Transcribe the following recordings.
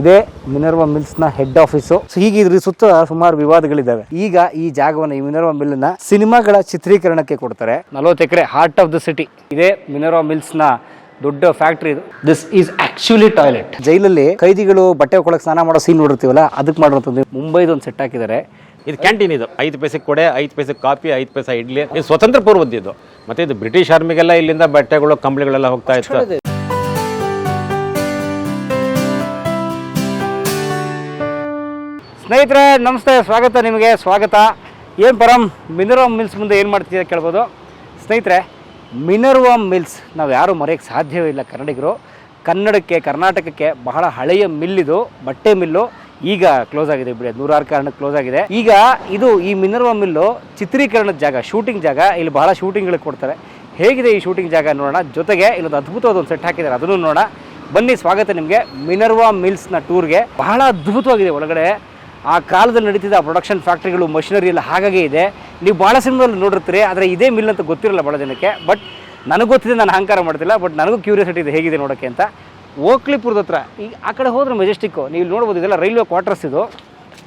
ಇದೇ ಮಿನರ್ವಾ ಮಿಲ್ಸ್ನ head office so ಹೀಗೆ ಇದ್ರ ಸುತ್ತ ಸುಮಾರು ವಿವಾದಗಳಿದ್ದಾವೆ. ಈಗ ಈ ಜಾಗವನ್ನು ಈ ಮಿನರ್ವಾ ಮಿಲ್ನ ಸಿನಿಮಾಗಳ ಚಿತ್ರೀಕರಣಕ್ಕೆ ಕೊಡ್ತಾರೆ. ನಲವತ್ತು ಎಕರೆ ಹಾರ್ಟ್ ಆಫ್ ದ ಸಿಟಿ ಇದೇ ಮಿಲ್ಸ್ ಮಿಲ್ಸ್ನ ದೊಡ್ಡ ಫ್ಯಾಕ್ಟ್ರಿ ಇದು. ದಿಸ್ ಈಸ್ ಆಕ್ಚುಲಿ ಟಾಯ್ಲೆಟ್ ಜೈಲಲ್ಲಿ ಕೈದಿಗಳು ಬಟ್ಟೆ ಕೊಳಕ್ಕೆ ಸ್ನಾನ ಮಾಡೋ ಸೀನ್ ನೋಡಿರ್ತೀವಲ್ಲ ಅದಕ್ಕೆ ಮಾಡಿರೋದು ಮುಂಬೈದು ಒಂದು ಸೆಟ್ ಹಾಕಿದ್ದಾರೆ. ಇದು ಕ್ಯಾಂಟೀನ್ ಇದು. ಐದು ಪೈಸೆ ಕೊಡೆ ಐದು ಪೈಸೆ ಕಾಫಿ ಐದು ಪೈಸೆ ಇಡ್ಲಿ. ಇದು ಸ್ವತಂತ್ರ ಪೂರ್ವದ್ದು ಇದು. ಮತ್ತೆ ಇದು ಬ್ರಿಟಿಷ್ ಆರ್ಮಿಗೆಲ್ಲ ಇಲ್ಲಿಂದ ಬಟ್ಟೆಗಳು ಕಂಬಳಿಗಳೆಲ್ಲ ಹೋಗ್ತಾ ಇತ್ತು. ಸ್ನೇಹಿತರೆ, ನಮಸ್ತೆ, ಸ್ವಾಗತ ನಿಮಗೆ, ಸ್ವಾಗತ. ಏನು ಪರಂ ಮಿನರ್ವಾ ಮಿಲ್ಸ್ ಮುಂದೆ ಏನು ಮಾಡ್ತಿದ್ದೀರ ಕೇಳ್ಬೋದು. ಸ್ನೇಹಿತರೆ ಮಿನರ್ವಾ ಮಿಲ್ಸ್ ನಾವು ಯಾರೂ ಮರೆಯೋಕ್ಕೆ ಸಾಧ್ಯವೇ ಇಲ್ಲ ಕನ್ನಡಿಗರು. ಕನ್ನಡಕ್ಕೆ, ಕರ್ನಾಟಕಕ್ಕೆ ಬಹಳ ಹಳೆಯ ಮಿಲ್ ಇದು, ಬಟ್ಟೆ ಮಿಲ್ಲು. ಈಗ ಕ್ಲೋಸ್ ಆಗಿದೆ ಬಿಡಿ, ನೂರಾರು ಕಾರಣಕ್ಕೆ ಕ್ಲೋಸ್ ಆಗಿದೆ. ಈಗ ಇದು ಈ ಮಿನರ್ವಾ ಮಿಲ್ಲು ಚಿತ್ರೀಕರಣದ ಜಾಗ, ಶೂಟಿಂಗ್ ಜಾಗ, ಇಲ್ಲಿ ಬಹಳ ಶೂಟಿಂಗ್ಗಳಿಗೆ ಕೊಡ್ತಾರೆ. ಹೇಗಿದೆ ಈ ಶೂಟಿಂಗ್ ಜಾಗ ನೋಡೋಣ. ಜೊತೆಗೆ ಇಲ್ಲೊಂದು ಅದ್ಭುತವಾದ ಒಂದು ಸೆಟ್ ಹಾಕಿದ್ದಾರೆ, ಅದನ್ನು ನೋಡೋಣ. ಬನ್ನಿ, ಸ್ವಾಗತ ನಿಮಗೆ. ಮಿನರ್ವಾ ಮಿಲ್ಸ್ನ ಟೂರ್ಗೆ. ಬಹಳ ಅದ್ಭುತವಾಗಿದೆ ಒಳಗಡೆ. ಆ ಕಾಲದಲ್ಲಿ ನಡೀತಿದ್ದ ಪ್ರೊಡಕ್ಷನ್ ಫ್ಯಾಕ್ಟ್ರಿಗಳು ಮಷಿನರಿ ಎಲ್ಲ ಹಾಗಾಗಿ ಇದೆ. ನೀವು ಭಾಳ ಸಿನಿಮಾದಲ್ಲಿ ನೋಡಿರ್ತೀರಿ, ಆದರೆ ಇದೇ ಮಿಲ್ ಅಂತ ಗೊತ್ತಿರಲ್ಲ ಭಾಳ ಜನಕ್ಕೆ. ಬಟ್ ನನಗೆ ಗೊತ್ತಿದೆ, ನಾನು ಅಹಂಕಾರ ಮಾಡ್ತಿಲ್ಲ ಬಟ್ ನನಗೂ ಕ್ಯೂರಿಯಾಸಿಟಿ ಇದೆ ಹೇಗಿದೆ ನೋಡೋಕ್ಕೆ ಅಂತ. ಓಕ್ಲಿಪುರದ ಹತ್ರ ಈಗ ಆ ಕಡೆ ಹೋದ್ರೆ ಮೆಜೆಸ್ಟಿಕ್ಕು ನೀವು ನೋಡ್ಬೋದು, ಇದೆಲ್ಲ ರೈಲ್ವೆ ಕ್ವಾರ್ಟರ್ಸ್ ಇದು.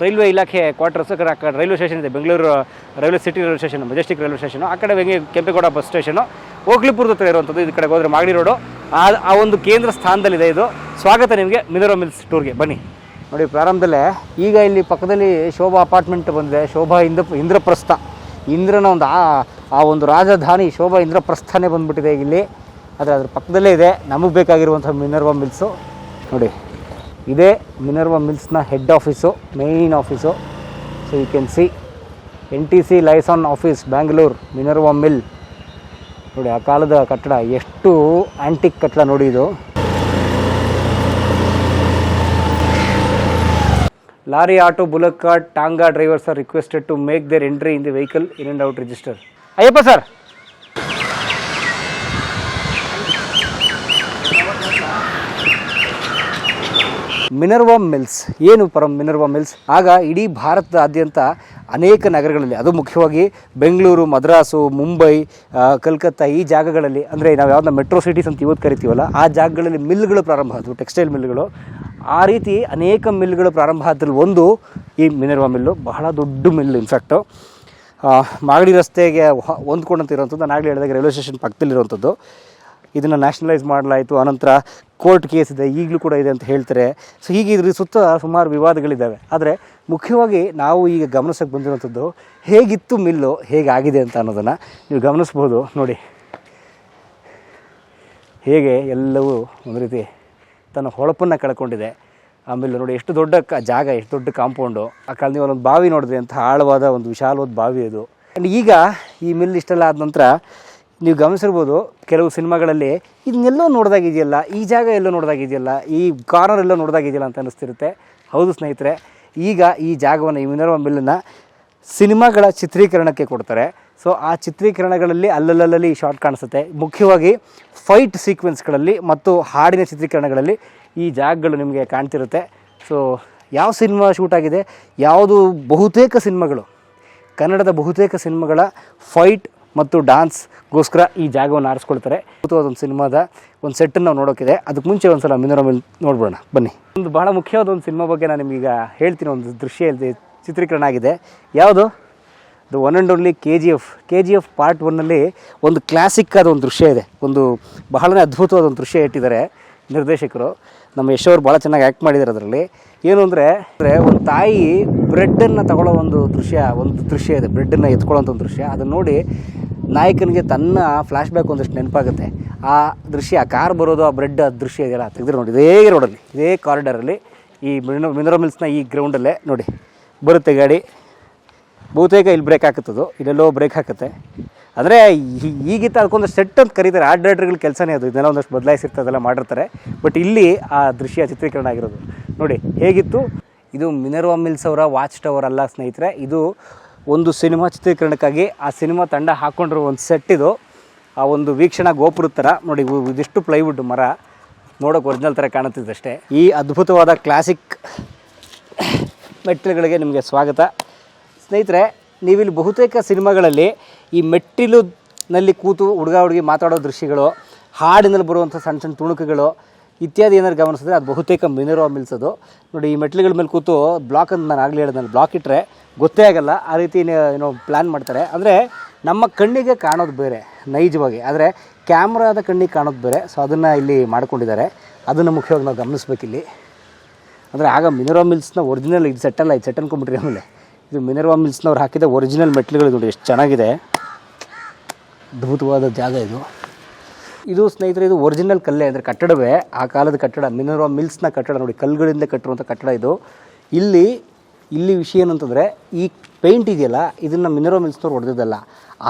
ರೈಲ್ವೆ ಇಲಾಖೆ ಕ್ವಾರ್ಟರ್ಸ್ ಆ ಕಡೆ ರೈಲ್ವೆ ಸ್ಟೇಷನ್ ಇದೆ Bengaluru railway city railway station Majestic railway station ಆ ಕಡೆ ಬೆಂಗೆ ಕೆಂಪೇಗೌಡ ಬಸ್ ಸ್ಟೇಷನು ಓಕ್ಲಿಪುರದ ಹತ್ರ ಇರುವಂಥದ್ದು ಇದು ಕಡೆ ಹೋದ್ರೆ ಮಾಗಡಿ ರೋಡು ಆ ಒಂದು ಕೇಂದ್ರ ಸ್ಥಾನದಲ್ಲಿದೆ ಇದು. ಸ್ವಾಗತ ನಿಮಗೆ ಮಿನರೋ ಮಿಲ್ಸ್ ಟೂರ್ಗೆ ಬನ್ನಿ. ನೋಡಿ, ಪ್ರಾರಂಭದಲ್ಲೇ ಈಗ ಇಲ್ಲಿ ಪಕ್ಕದಲ್ಲಿ ಶೋಭಾ ಅಪಾರ್ಟ್ಮೆಂಟ್ ಬಂದಿದೆ, ಶೋಭಾ ಇಂದ್ರ ಇಂದ್ರಪ್ರಸ್ಥ. ಇಂದ್ರನ ಒಂದು ಆ ಆ ಒಂದು ರಾಜಧಾನಿ ಶೋಭಾ ಇಂದ್ರಪ್ರಸ್ಥಾನೇ ಬಂದ್ಬಿಟ್ಟಿದೆ ಇಲ್ಲಿ. ಆದರೆ ಅದ್ರ ಪಕ್ಕದಲ್ಲೇ ಇದೆ, ನಮಗೆ ಬೇಕಾಗಿರುವಂಥ ಮಿನರ್ವಾ ಮಿಲ್ಸು ನೋಡಿ, ಇದೇ Minerva ಮಿಲ್ಸ್ನ head office main office so you can see N T C liaison office Bangalore Minerva mill ನೋಡಿ, ಆ ಕಾಲದ ಕಟ್ಟಡ ಎಷ್ಟು ಆ್ಯಂಟಿಕ್ ಕಟ್ಟಡ ನೋಡಿ ಇದು. Lorry auto bullock cart tonga drivers are requested to make their entry in the vehicle in and out register. Ayyappa sir! Minerva mills ಏನು ಪರಂ ಮಿನರ್ವಾ ಮಿಲ್ಸ್ ಆಗ ಇಡೀ ಭಾರತದಾದ್ಯಂತ ಅನೇಕ ನಗರಗಳಲ್ಲಿ, ಅದು ಮುಖ್ಯವಾಗಿ ಬೆಂಗಳೂರು, ಮದ್ರಾಸು, ಮುಂಬೈ ಕಲ್ಕತ್ತಾ ಈ ಜಾಗಗಳಲ್ಲಿ, ಅಂದರೆ ನಾವು ಯಾವ್ದನ್ನ ಮೆಟ್ರೋ ಸಿಟೀಸ್ ಅಂತ ಇವತ್ತು ಕರಿತೀವಲ್ಲ, ಆ ಜಾಗಗಳಲ್ಲಿ ಮಿಲ್ಗಳು ಪ್ರಾರಂಭ ಆದವು ಟೆಕ್ಸ್ಟೈಲ್ ಮಿಲ್ಗಳು ಆ ರೀತಿ ಅನೇಕ ಮಿಲ್ಗಳು ಪ್ರಾರಂಭ ಆದ್ರಲ್ಲಿ ಒಂದು ಈ ಮಿನರ್ವಾ ಮಿಲ್ಲು ಬಹಳ ದೊಡ್ಡ ಮಿಲ್ ಇನ್ಫ್ಯಾಕ್ಟು ಮಾಗಡಿ ರಸ್ತೆಗೆ ಹೊಂದ್ಕೊಂಡಂತಿರುವಂಥದ್ದು ನಾನು ಆಗಲೇ ಹೇಳಿದಾಗ ರೈಲ್ವೆ ಸ್ಟೇಷನ್ ಪಕ್ಕದಲ್ಲಿರುವಂಥದ್ದು ಇದನ್ನು ನ್ಯಾಷನಲೈಸ್ ಮಾಡಲಾಯಿತು. ಆನಂತರ ಕೋರ್ಟ್ ಕೇಸ್ ಇದೆ. ಈಗಲೂ ಕೂಡ ಇದೆ ಅಂತ ಹೇಳ್ತಾರೆ. ಸೊ ಹೀಗೆ ಇದ್ರ ಸುತ್ತ ಸುಮಾರು ವಿವಾದಗಳಿದ್ದಾವೆ. ಆದರೆ, ಮುಖ್ಯವಾಗಿ ನಾವು ಈಗ ಗಮನಿಸೋಕೆ ಬಂದಿರುವಂಥದ್ದು, ಹೇಗಿತ್ತು ಮಿಲ್ಲು ಹೇಗಾಗಿದೆ ಅಂತ ಅನ್ನೋದನ್ನು ನೀವು ಗಮನಿಸ್ಬೋದು. ನೋಡಿ. ಹೇಗೆ ಎಲ್ಲವೂ ಒಂದು ರೀತಿ ತನ್ನ ಹೊಳಪನ್ನು ಕಳ್ಕೊಂಡಿದೆ. ಆಮೇಲೆ ನೋಡಿ, ಎಷ್ಟು ದೊಡ್ಡ ಕ, ಜಾಗ, ಎಷ್ಟು ದೊಡ್ಡ ಕಾಂಪೌಂಡು. ಆ ಕಾಲ ನೀವು ಒಂದೊಂದು ಬಾವಿ ನೋಡಿದ್ರಿ ಅಂತ ಆಳವಾದ ಒಂದು ವಿಶಾಲವಾದ ಬಾವಿ ಅದು. ಆ್ಯಂಡ್ ಈಗ ಈ ಮಿಲ್ ಇಷ್ಟೆಲ್ಲ ಆದ ನಂತರ ನೀವು ಗಮನಿಸಿರ್ಬೋದು, ಕೆಲವು ಸಿನಿಮಾಗಳಲ್ಲಿ ಇದನ್ನೆಲ್ಲೋ ನೋಡ್ದಾಗಿದೆಯಲ್ಲ, ಈ ಜಾಗ ಎಲ್ಲೋ ನೋಡ್ದಾಗಿದೆಯಲ್ಲ, ಈ ಕಾರ್ನರ್ ಎಲ್ಲೋ ನೋಡ್ದಾಗಿದೆಯಲ್ಲ ಅಂತ ಅನ್ನಿಸ್ತಿರುತ್ತೆ. ಹೌದು ಸ್ನೇಹಿತರೆ, ಈಗ ಈ ಜಾಗವನ್ನು, ಈ ಮಿನರ್ವ ಮಿಲ್ಲನ್ನು ಸಿನಿಮಾಗಳ ಚಿತ್ರೀಕರಣಕ್ಕೆ ಕೊಡ್ತಾರೆ. ಸೊ ಆ ಚಿತ್ರೀಕರಣಗಳಲ್ಲಿ ಅಲ್ಲಲ್ಲಲ್ಲಿ ಶಾರ್ಟ್ ಕಾಣಿಸುತ್ತೆ. ಮುಖ್ಯವಾಗಿ ಫೈಟ್ ಸೀಕ್ವೆನ್ಸ್ಗಳಲ್ಲಿ ಮತ್ತು ಹಾಡಿನ ಚಿತ್ರೀಕರಣಗಳಲ್ಲಿ ಈ ಜಾಗಗಳು ನಿಮಗೆ ಕಾಣ್ತಿರುತ್ತೆ. ಸೊ ಯಾವ ಸಿನಿಮಾ ಶೂಟ್ ಆಗಿದೆ? ಯಾವುದು ಬಹುತೇಕ ಸಿನಿಮಾಗಳು? ಕನ್ನಡದ ಬಹುತೇಕ ಸಿನಿಮಾಗಳ ಫೈಟ್ ಮತ್ತು ಡಾನ್ಸ್ಗೋಸ್ಕರ ಈ ಜಾಗವನ್ನು ಆರಿಸ್ಕೊಳ್ತಾರೆ. ಒಂದು ಸಿನಿಮಾದ ಒಂದು ಸೆಟ್ಟನ್ನು ನಾವು ನೋಡೋಕ್ಕಿದೆ ಅದಕ್ಕೆ ಮುಂಚೆ ಒಂದು ಸಲ ಮಿನೋರ ಮೇಲೆ ನೋಡ್ಬೋಣ ಬನ್ನಿ. ಒಂದು ಬಹಳ ಮುಖ್ಯವಾದ ಒಂದು ಸಿನಿಮಾ ಬಗ್ಗೆ ನಾನು ನಿಮಗೀಗ ಹೇಳ್ತೀನಿ. ಒಂದು ದೃಶ್ಯ ಇಲ್ಲಿ ಚಿತ್ರೀಕರಣ ಆಗಿದೆ. ಯಾವುದು? The one and only K G F K G F part ಒನ್ನಲ್ಲಿ ಒಂದು ಕ್ಲಾಸಿಕ್ ಆದ ಒಂದು ದೃಶ್ಯ ಇದೆ. ಒಂದು ಬಹಳನೇ ಅದ್ಭುತವಾದ ಒಂದು ದೃಶ್ಯ ಇಟ್ಟಿದ್ದಾರೆ ನಿರ್ದೇಶಕರು. ನಮ್ಮ ಯಶ್ ಅವರು ಭಾಳ ಚೆನ್ನಾಗಿ ಆ್ಯಕ್ಟ್ ಮಾಡಿದ್ದಾರೆ ಅದರಲ್ಲಿ. ಏನು ಅಂದರೆ ಅಂದರೆ ಒಂದು ತಾಯಿ ಬ್ರೆಡ್ಡನ್ನು ತಗೊಳ್ಳೋ ಒಂದು ದೃಶ್ಯ ಒಂದು ದೃಶ್ಯ ಇದೆ. ಬ್ರೆಡ್ಡನ್ನು ಎತ್ಕೊಳ್ಳೋಂಥ ಒಂದು ದೃಶ್ಯ. ಅದನ್ನು ನೋಡಿ ನಾಯಕನಿಗೆ ತನ್ನ ಫ್ಲ್ಯಾಶ್ ಬ್ಯಾಕ್ ಒಂದಷ್ಟು ನೆನಪಾಗುತ್ತೆ. ಆ ದೃಶ್ಯ, ಆ ಕಾರ್ ಬರೋದು, ಆ ಬ್ರೆಡ್ ಆ ದೃಶ್ಯ ಇದೆಲ್ಲ ತೆಗೆದ್ರೆ ನೋಡಿ. ಇದೇ ರೋಡಲ್ಲಿ ಇದೇ ಕಾರಿಡಾರಲ್ಲಿ ಈ ಮಿನೋ ಮಿನರೋ ಮಿಲ್ಸ್ನ ಈ ಗ್ರೌಂಡಲ್ಲೇ ನೋಡಿ. ಬರುತ್ತೆ ಗಾಡಿ. ಬಹುತೇಕ ಇಲ್ಲಿ ಬ್ರೇಕ್ ಹಾಕುತ್ತದು. ಇಲ್ಲೆಲ್ಲೋ ಬ್ರೇಕ್ ಹಾಕುತ್ತೆ. ಅಂದರೆ ಈಗಿತ್ತ ಅದಕ್ಕೊಂದು ಸೆಟ್ ಅಂತ ಕರೀತಾರೆ. ಆ ಡೈರೆಕ್ಟರ್ಗಳ ಕೆಲಸನೇ ಅದು. ಇದನ್ನೆಲ್ಲ ಒಂದಷ್ಟು ಬದಲಾಯಿಸಿರ್ತದೆ ಅದೆಲ್ಲ ಮಾಡಿರ್ತಾರೆ. ಬಟ್ ಇಲ್ಲಿ ಆ ದೃಶ್ಯ ಚಿತ್ರೀಕರಣ ಆಗಿರೋದು. ನೋಡಿ, ಹೇಗಿತ್ತು? ಇದು ಮಿನರ್ವಾ ಮಿಲ್ಸ್ ಅವರ ವಾಚ್ ಟವರ್ ಅಲ್ಲ ಸ್ನೇಹಿತರೆ. ಇದು ಒಂದು ಸಿನಿಮಾ ಚಿತ್ರೀಕರಣಕ್ಕಾಗಿ ಆ ಸಿನಿಮಾ ತಂಡ ಹಾಕ್ಕೊಂಡಿರೋ ಒಂದು ಸೆಟ್ ಇದು. ಆ ಒಂದು ವೀಕ್ಷಣಾ ಗೋಪುರದ ಥರ ನೋಡಿ ಇದಿಷ್ಟು ಪ್ಲೈವುಡ್ ಮರ. ನೋಡೋಕೆ ಒರಿಜಿನಲ್ ಥರ ಕಾಣುತ್ತಿದೆ ಅಷ್ಟೇ ಈ ಅದ್ಭುತವಾದ ಕ್ಲಾಸಿಕ್ ಮೆಟ್ಟಿಲುಗಳಿಗೆ ನಿಮಗೆ ಸ್ವಾಗತ. ಸ್ನೇಹಿತರೆ, ನೀವಿಲ್ಲಿ ಬಹುತೇಕ ಸಿನಿಮಾಗಳಲ್ಲಿ ಈ ಮೆಟ್ಟಿಲುನಲ್ಲಿ ಕೂತು ಹುಡುಗ ಹುಡುಗಿ ಮಾತಾಡೋ ದೃಶ್ಯಗಳು, ಹಾಡಿನಲ್ಲಿ ಬರುವಂಥ ಸಣ್ಣ ಸಣ್ಣ ತುಣುಕುಗಳು ಇತ್ಯಾದಿ ಏನಾದ್ರು ಗಮನಿಸಿದ್ರೆ ಅದು ಬಹುತೇಕ ಮಿನರೋ ಮಿಲ್ಸ್ ಅದು ನೋಡಿ, ಈ ಮೆಟ್ಲುಗಳ ಮೇಲೆ ಕೂತು ಬ್ಲಾಕ್ ಅಂತ ನಾನು ಆಗಲೇ ಹೇಳಿದ್ನಲ್ಲ ಬ್ಲಾಕ್ ಇಟ್ಟರೆ ಗೊತ್ತೇ ಆಗಲ್ಲ, ಆ ರೀತಿ ಏನೋ ಪ್ಲ್ಯಾನ್ ಮಾಡ್ತಾರೆ. ಅಂದರೆ ನಮ್ಮ ಕಣ್ಣಿಗೆ ಕಾಣೋದು ಬೇರೆ, ನೈಜವಾಗಿ. ಆದರೆ ಕ್ಯಾಮ್ರಾದ ಕಣ್ಣಿಗೆ ಕಾಣೋದು ಬೇರೆ ಸೊ ಅದನ್ನು ಇಲ್ಲಿ ಮಾಡ್ಕೊಂಡಿದ್ದಾರೆ. ಅದನ್ನು ಮುಖ್ಯವಾಗಿ ನಾವು ಗಮನಿಸ್ಬೇಕಿಲ್ಲಿ. ಅಂದರೆ ಆಗ ಮಿನರೋ ಮಿಲ್ಸ್ನ ಒರಿಜಿನಲ್ ಇದು ಸೆಟ್ಟಲ್ಲ ಇದು ಸೆಟ್ ಅನ್ಕೊಂಬಿಟ್ರಿ ಆಮೇಲೆ. ಇದು ಮಿನರ್ವಾ ಮಿಲ್ಸ್ನವ್ರು ಹಾಕಿದ ಒರಿಜಿನಲ್ ಮೆಟ್ಲುಗಳು ನೋಡಿ, ಎಷ್ಟು ಚೆನ್ನಾಗಿದೆ. ಅದ್ಭುತವಾದ ಜಾಗ ಇದು. ಇದು ಸ್ನೇಹಿತರೆ, ಇದು ಒರಿಜಿನಲ್ ಕಲ್ಲೆ ಅಂದರೆ ಕಟ್ಟಡವೇ. ಆ ಕಾಲದ ಕಟ್ಟಡ ಮಿನರ್ವಾ ಮಿಲ್ಸ್ನ ಕಟ್ಟಡ ನೋಡಿ ಕಲ್ಲುಗಳಿಂದ ಕಟ್ಟಿರುವಂಥ ಕಟ್ಟಡ ಇದು. ಇಲ್ಲಿ ಇಲ್ಲಿ ವಿಷಯ ಏನಂತಂದರೆ, ಈ ಪೇಂಟ್ ಇದೆಯಲ್ಲ, ಇದನ್ನು ಮಿನರ್ವಾ ಮಿಲ್ಸ್ನವ್ರು ಹೊಡೆದಿದ್ದಲ್ಲ.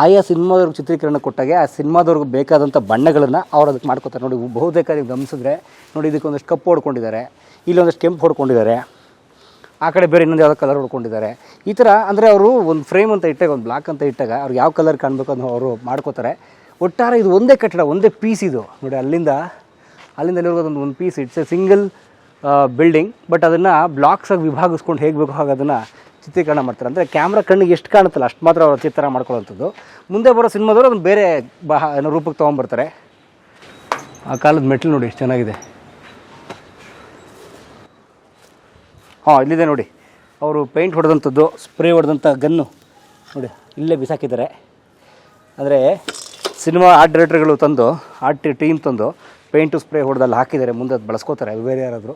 ಆಯಾ ಸಿನಿಮಾದವ್ರಿಗೆ ಚಿತ್ರೀಕರಣ ಕೊಟ್ಟಾಗೆ ಆ ಸಿನಿಮಾದವ್ರಿಗೆ ಬೇಕಾದಂಥ ಬಣ್ಣಗಳನ್ನು ಅವ್ರು ಅದಕ್ಕೆ ಮಾಡ್ಕೋತಾರೆ. ನೋಡಿ, ಬಹುತೇಕ ನೀವು ಗಮನಿಸಿದ್ರೆ, ನೋಡಿ, ಇದಕ್ಕೆ ಒಂದಷ್ಟು ಕಪ್ಪು ಹೊಡ್ಕೊಂಡಿದ್ದಾರೆ. ಇಲ್ಲಿ ಒಂದಷ್ಟು ಕೆಂಪು ಹೊಡ್ಕೊಂಡಿದ್ದಾರೆ. ಆ ಕಡೆ ಬೇರೆ ಇನ್ನೊಂದು ಯಾವುದೋ ಕಲರ್ ಹೊಡ್ಕೊಂಡಿದ್ದಾರೆ. ಈ ಥರ ಅಂದರೆ ಅವರು ಒಂದು ಫ್ರೇಮ್ ಅಂತ ಇಟ್ಟಾಗ, ಒಂದು ಬ್ಲಾಕ್ ಅಂತ ಇಟ್ಟಾಗ ಅವ್ರಿಗೆ ಯಾವ ಕಲರ್ ಕಾಣಬೇಕು ಅನ್ನೋ ಅವರು ಮಾಡ್ಕೋತಾರೆ. ಒಟ್ಟಾರೆ ಇದು ಒಂದೇ ಕಟ್ಟಡ, ಒಂದೇ ಪೀಸ್ ಇದು. ನೋಡಿ, ಅಲ್ಲಿಂದ ಅಲ್ಲಿಂದ ಎಲ್ಲಿರೋದು ಒಂದು piece it's a single building but ಅದನ್ನು ಬ್ಲಾಕ್ಸಾಗಿ ವಿಭಾಗಿಸ್ಕೊಂಡು ಹೇಗೆ ಬೇಕು ಹಾಗೆ ಅದನ್ನು ಚಿತ್ರೀಕರಣ ಮಾಡ್ತಾರೆ. ಅಂದರೆ ಕ್ಯಾಮ್ರಾ ಕಣ್ಣಿಗೆ ಎಷ್ಟು ಕಾಣುತ್ತಲ್ಲ, ಅಷ್ಟು ಮಾತ್ರ ಅವರು ಚಿತ್ರ ಮಾಡ್ಕೊಳ್ಳೋವಂಥದ್ದು. ಮುಂದೆ ಬರೋ ಸಿನಿಮಾದವರು ಅದನ್ನು ಬೇರೆ ಬಹ, ಏನೋ ರೂಪಕ್ಕೆ ತೊಗೊಂಬರ್ತಾರೆ. ಆ ಕಾಲದ ಮೆಟ್ಲು ನೋಡಿ, ಎಷ್ಟು ಚೆನ್ನಾಗಿದೆ. ಹಾಂ, ಇಲ್ಲಿದೆ ನೋಡಿ. ಅವರು ಪೇಂಟ್ ಹೊಡೆದಂಥದ್ದು ಸ್ಪ್ರೇ ಹೊಡೆದಂಥ ಗನ್ನು ನೋಡಿ, ಇಲ್ಲೇ ಬಿಸಾಕಿದ್ದಾರೆ. ಅಂದರೆ ಸಿನಿಮಾ ಆರ್ಟ್ ಡೈರೆಕ್ಟರ್ಗಳು ತಂದು, ಆರ್ಟ್ ಟೀಮ್ ತಂದು ಪೇಂಟು ಸ್ಪ್ರೇ ಹೊಡೆದಲ್ಲಿ ಹಾಕಿದ್ದಾರೆ. ಮುಂದೆ ಅದು ಬಳಸ್ಕೋತಾರೆ. ಬೇರೆ ಯಾರಾದರೂ.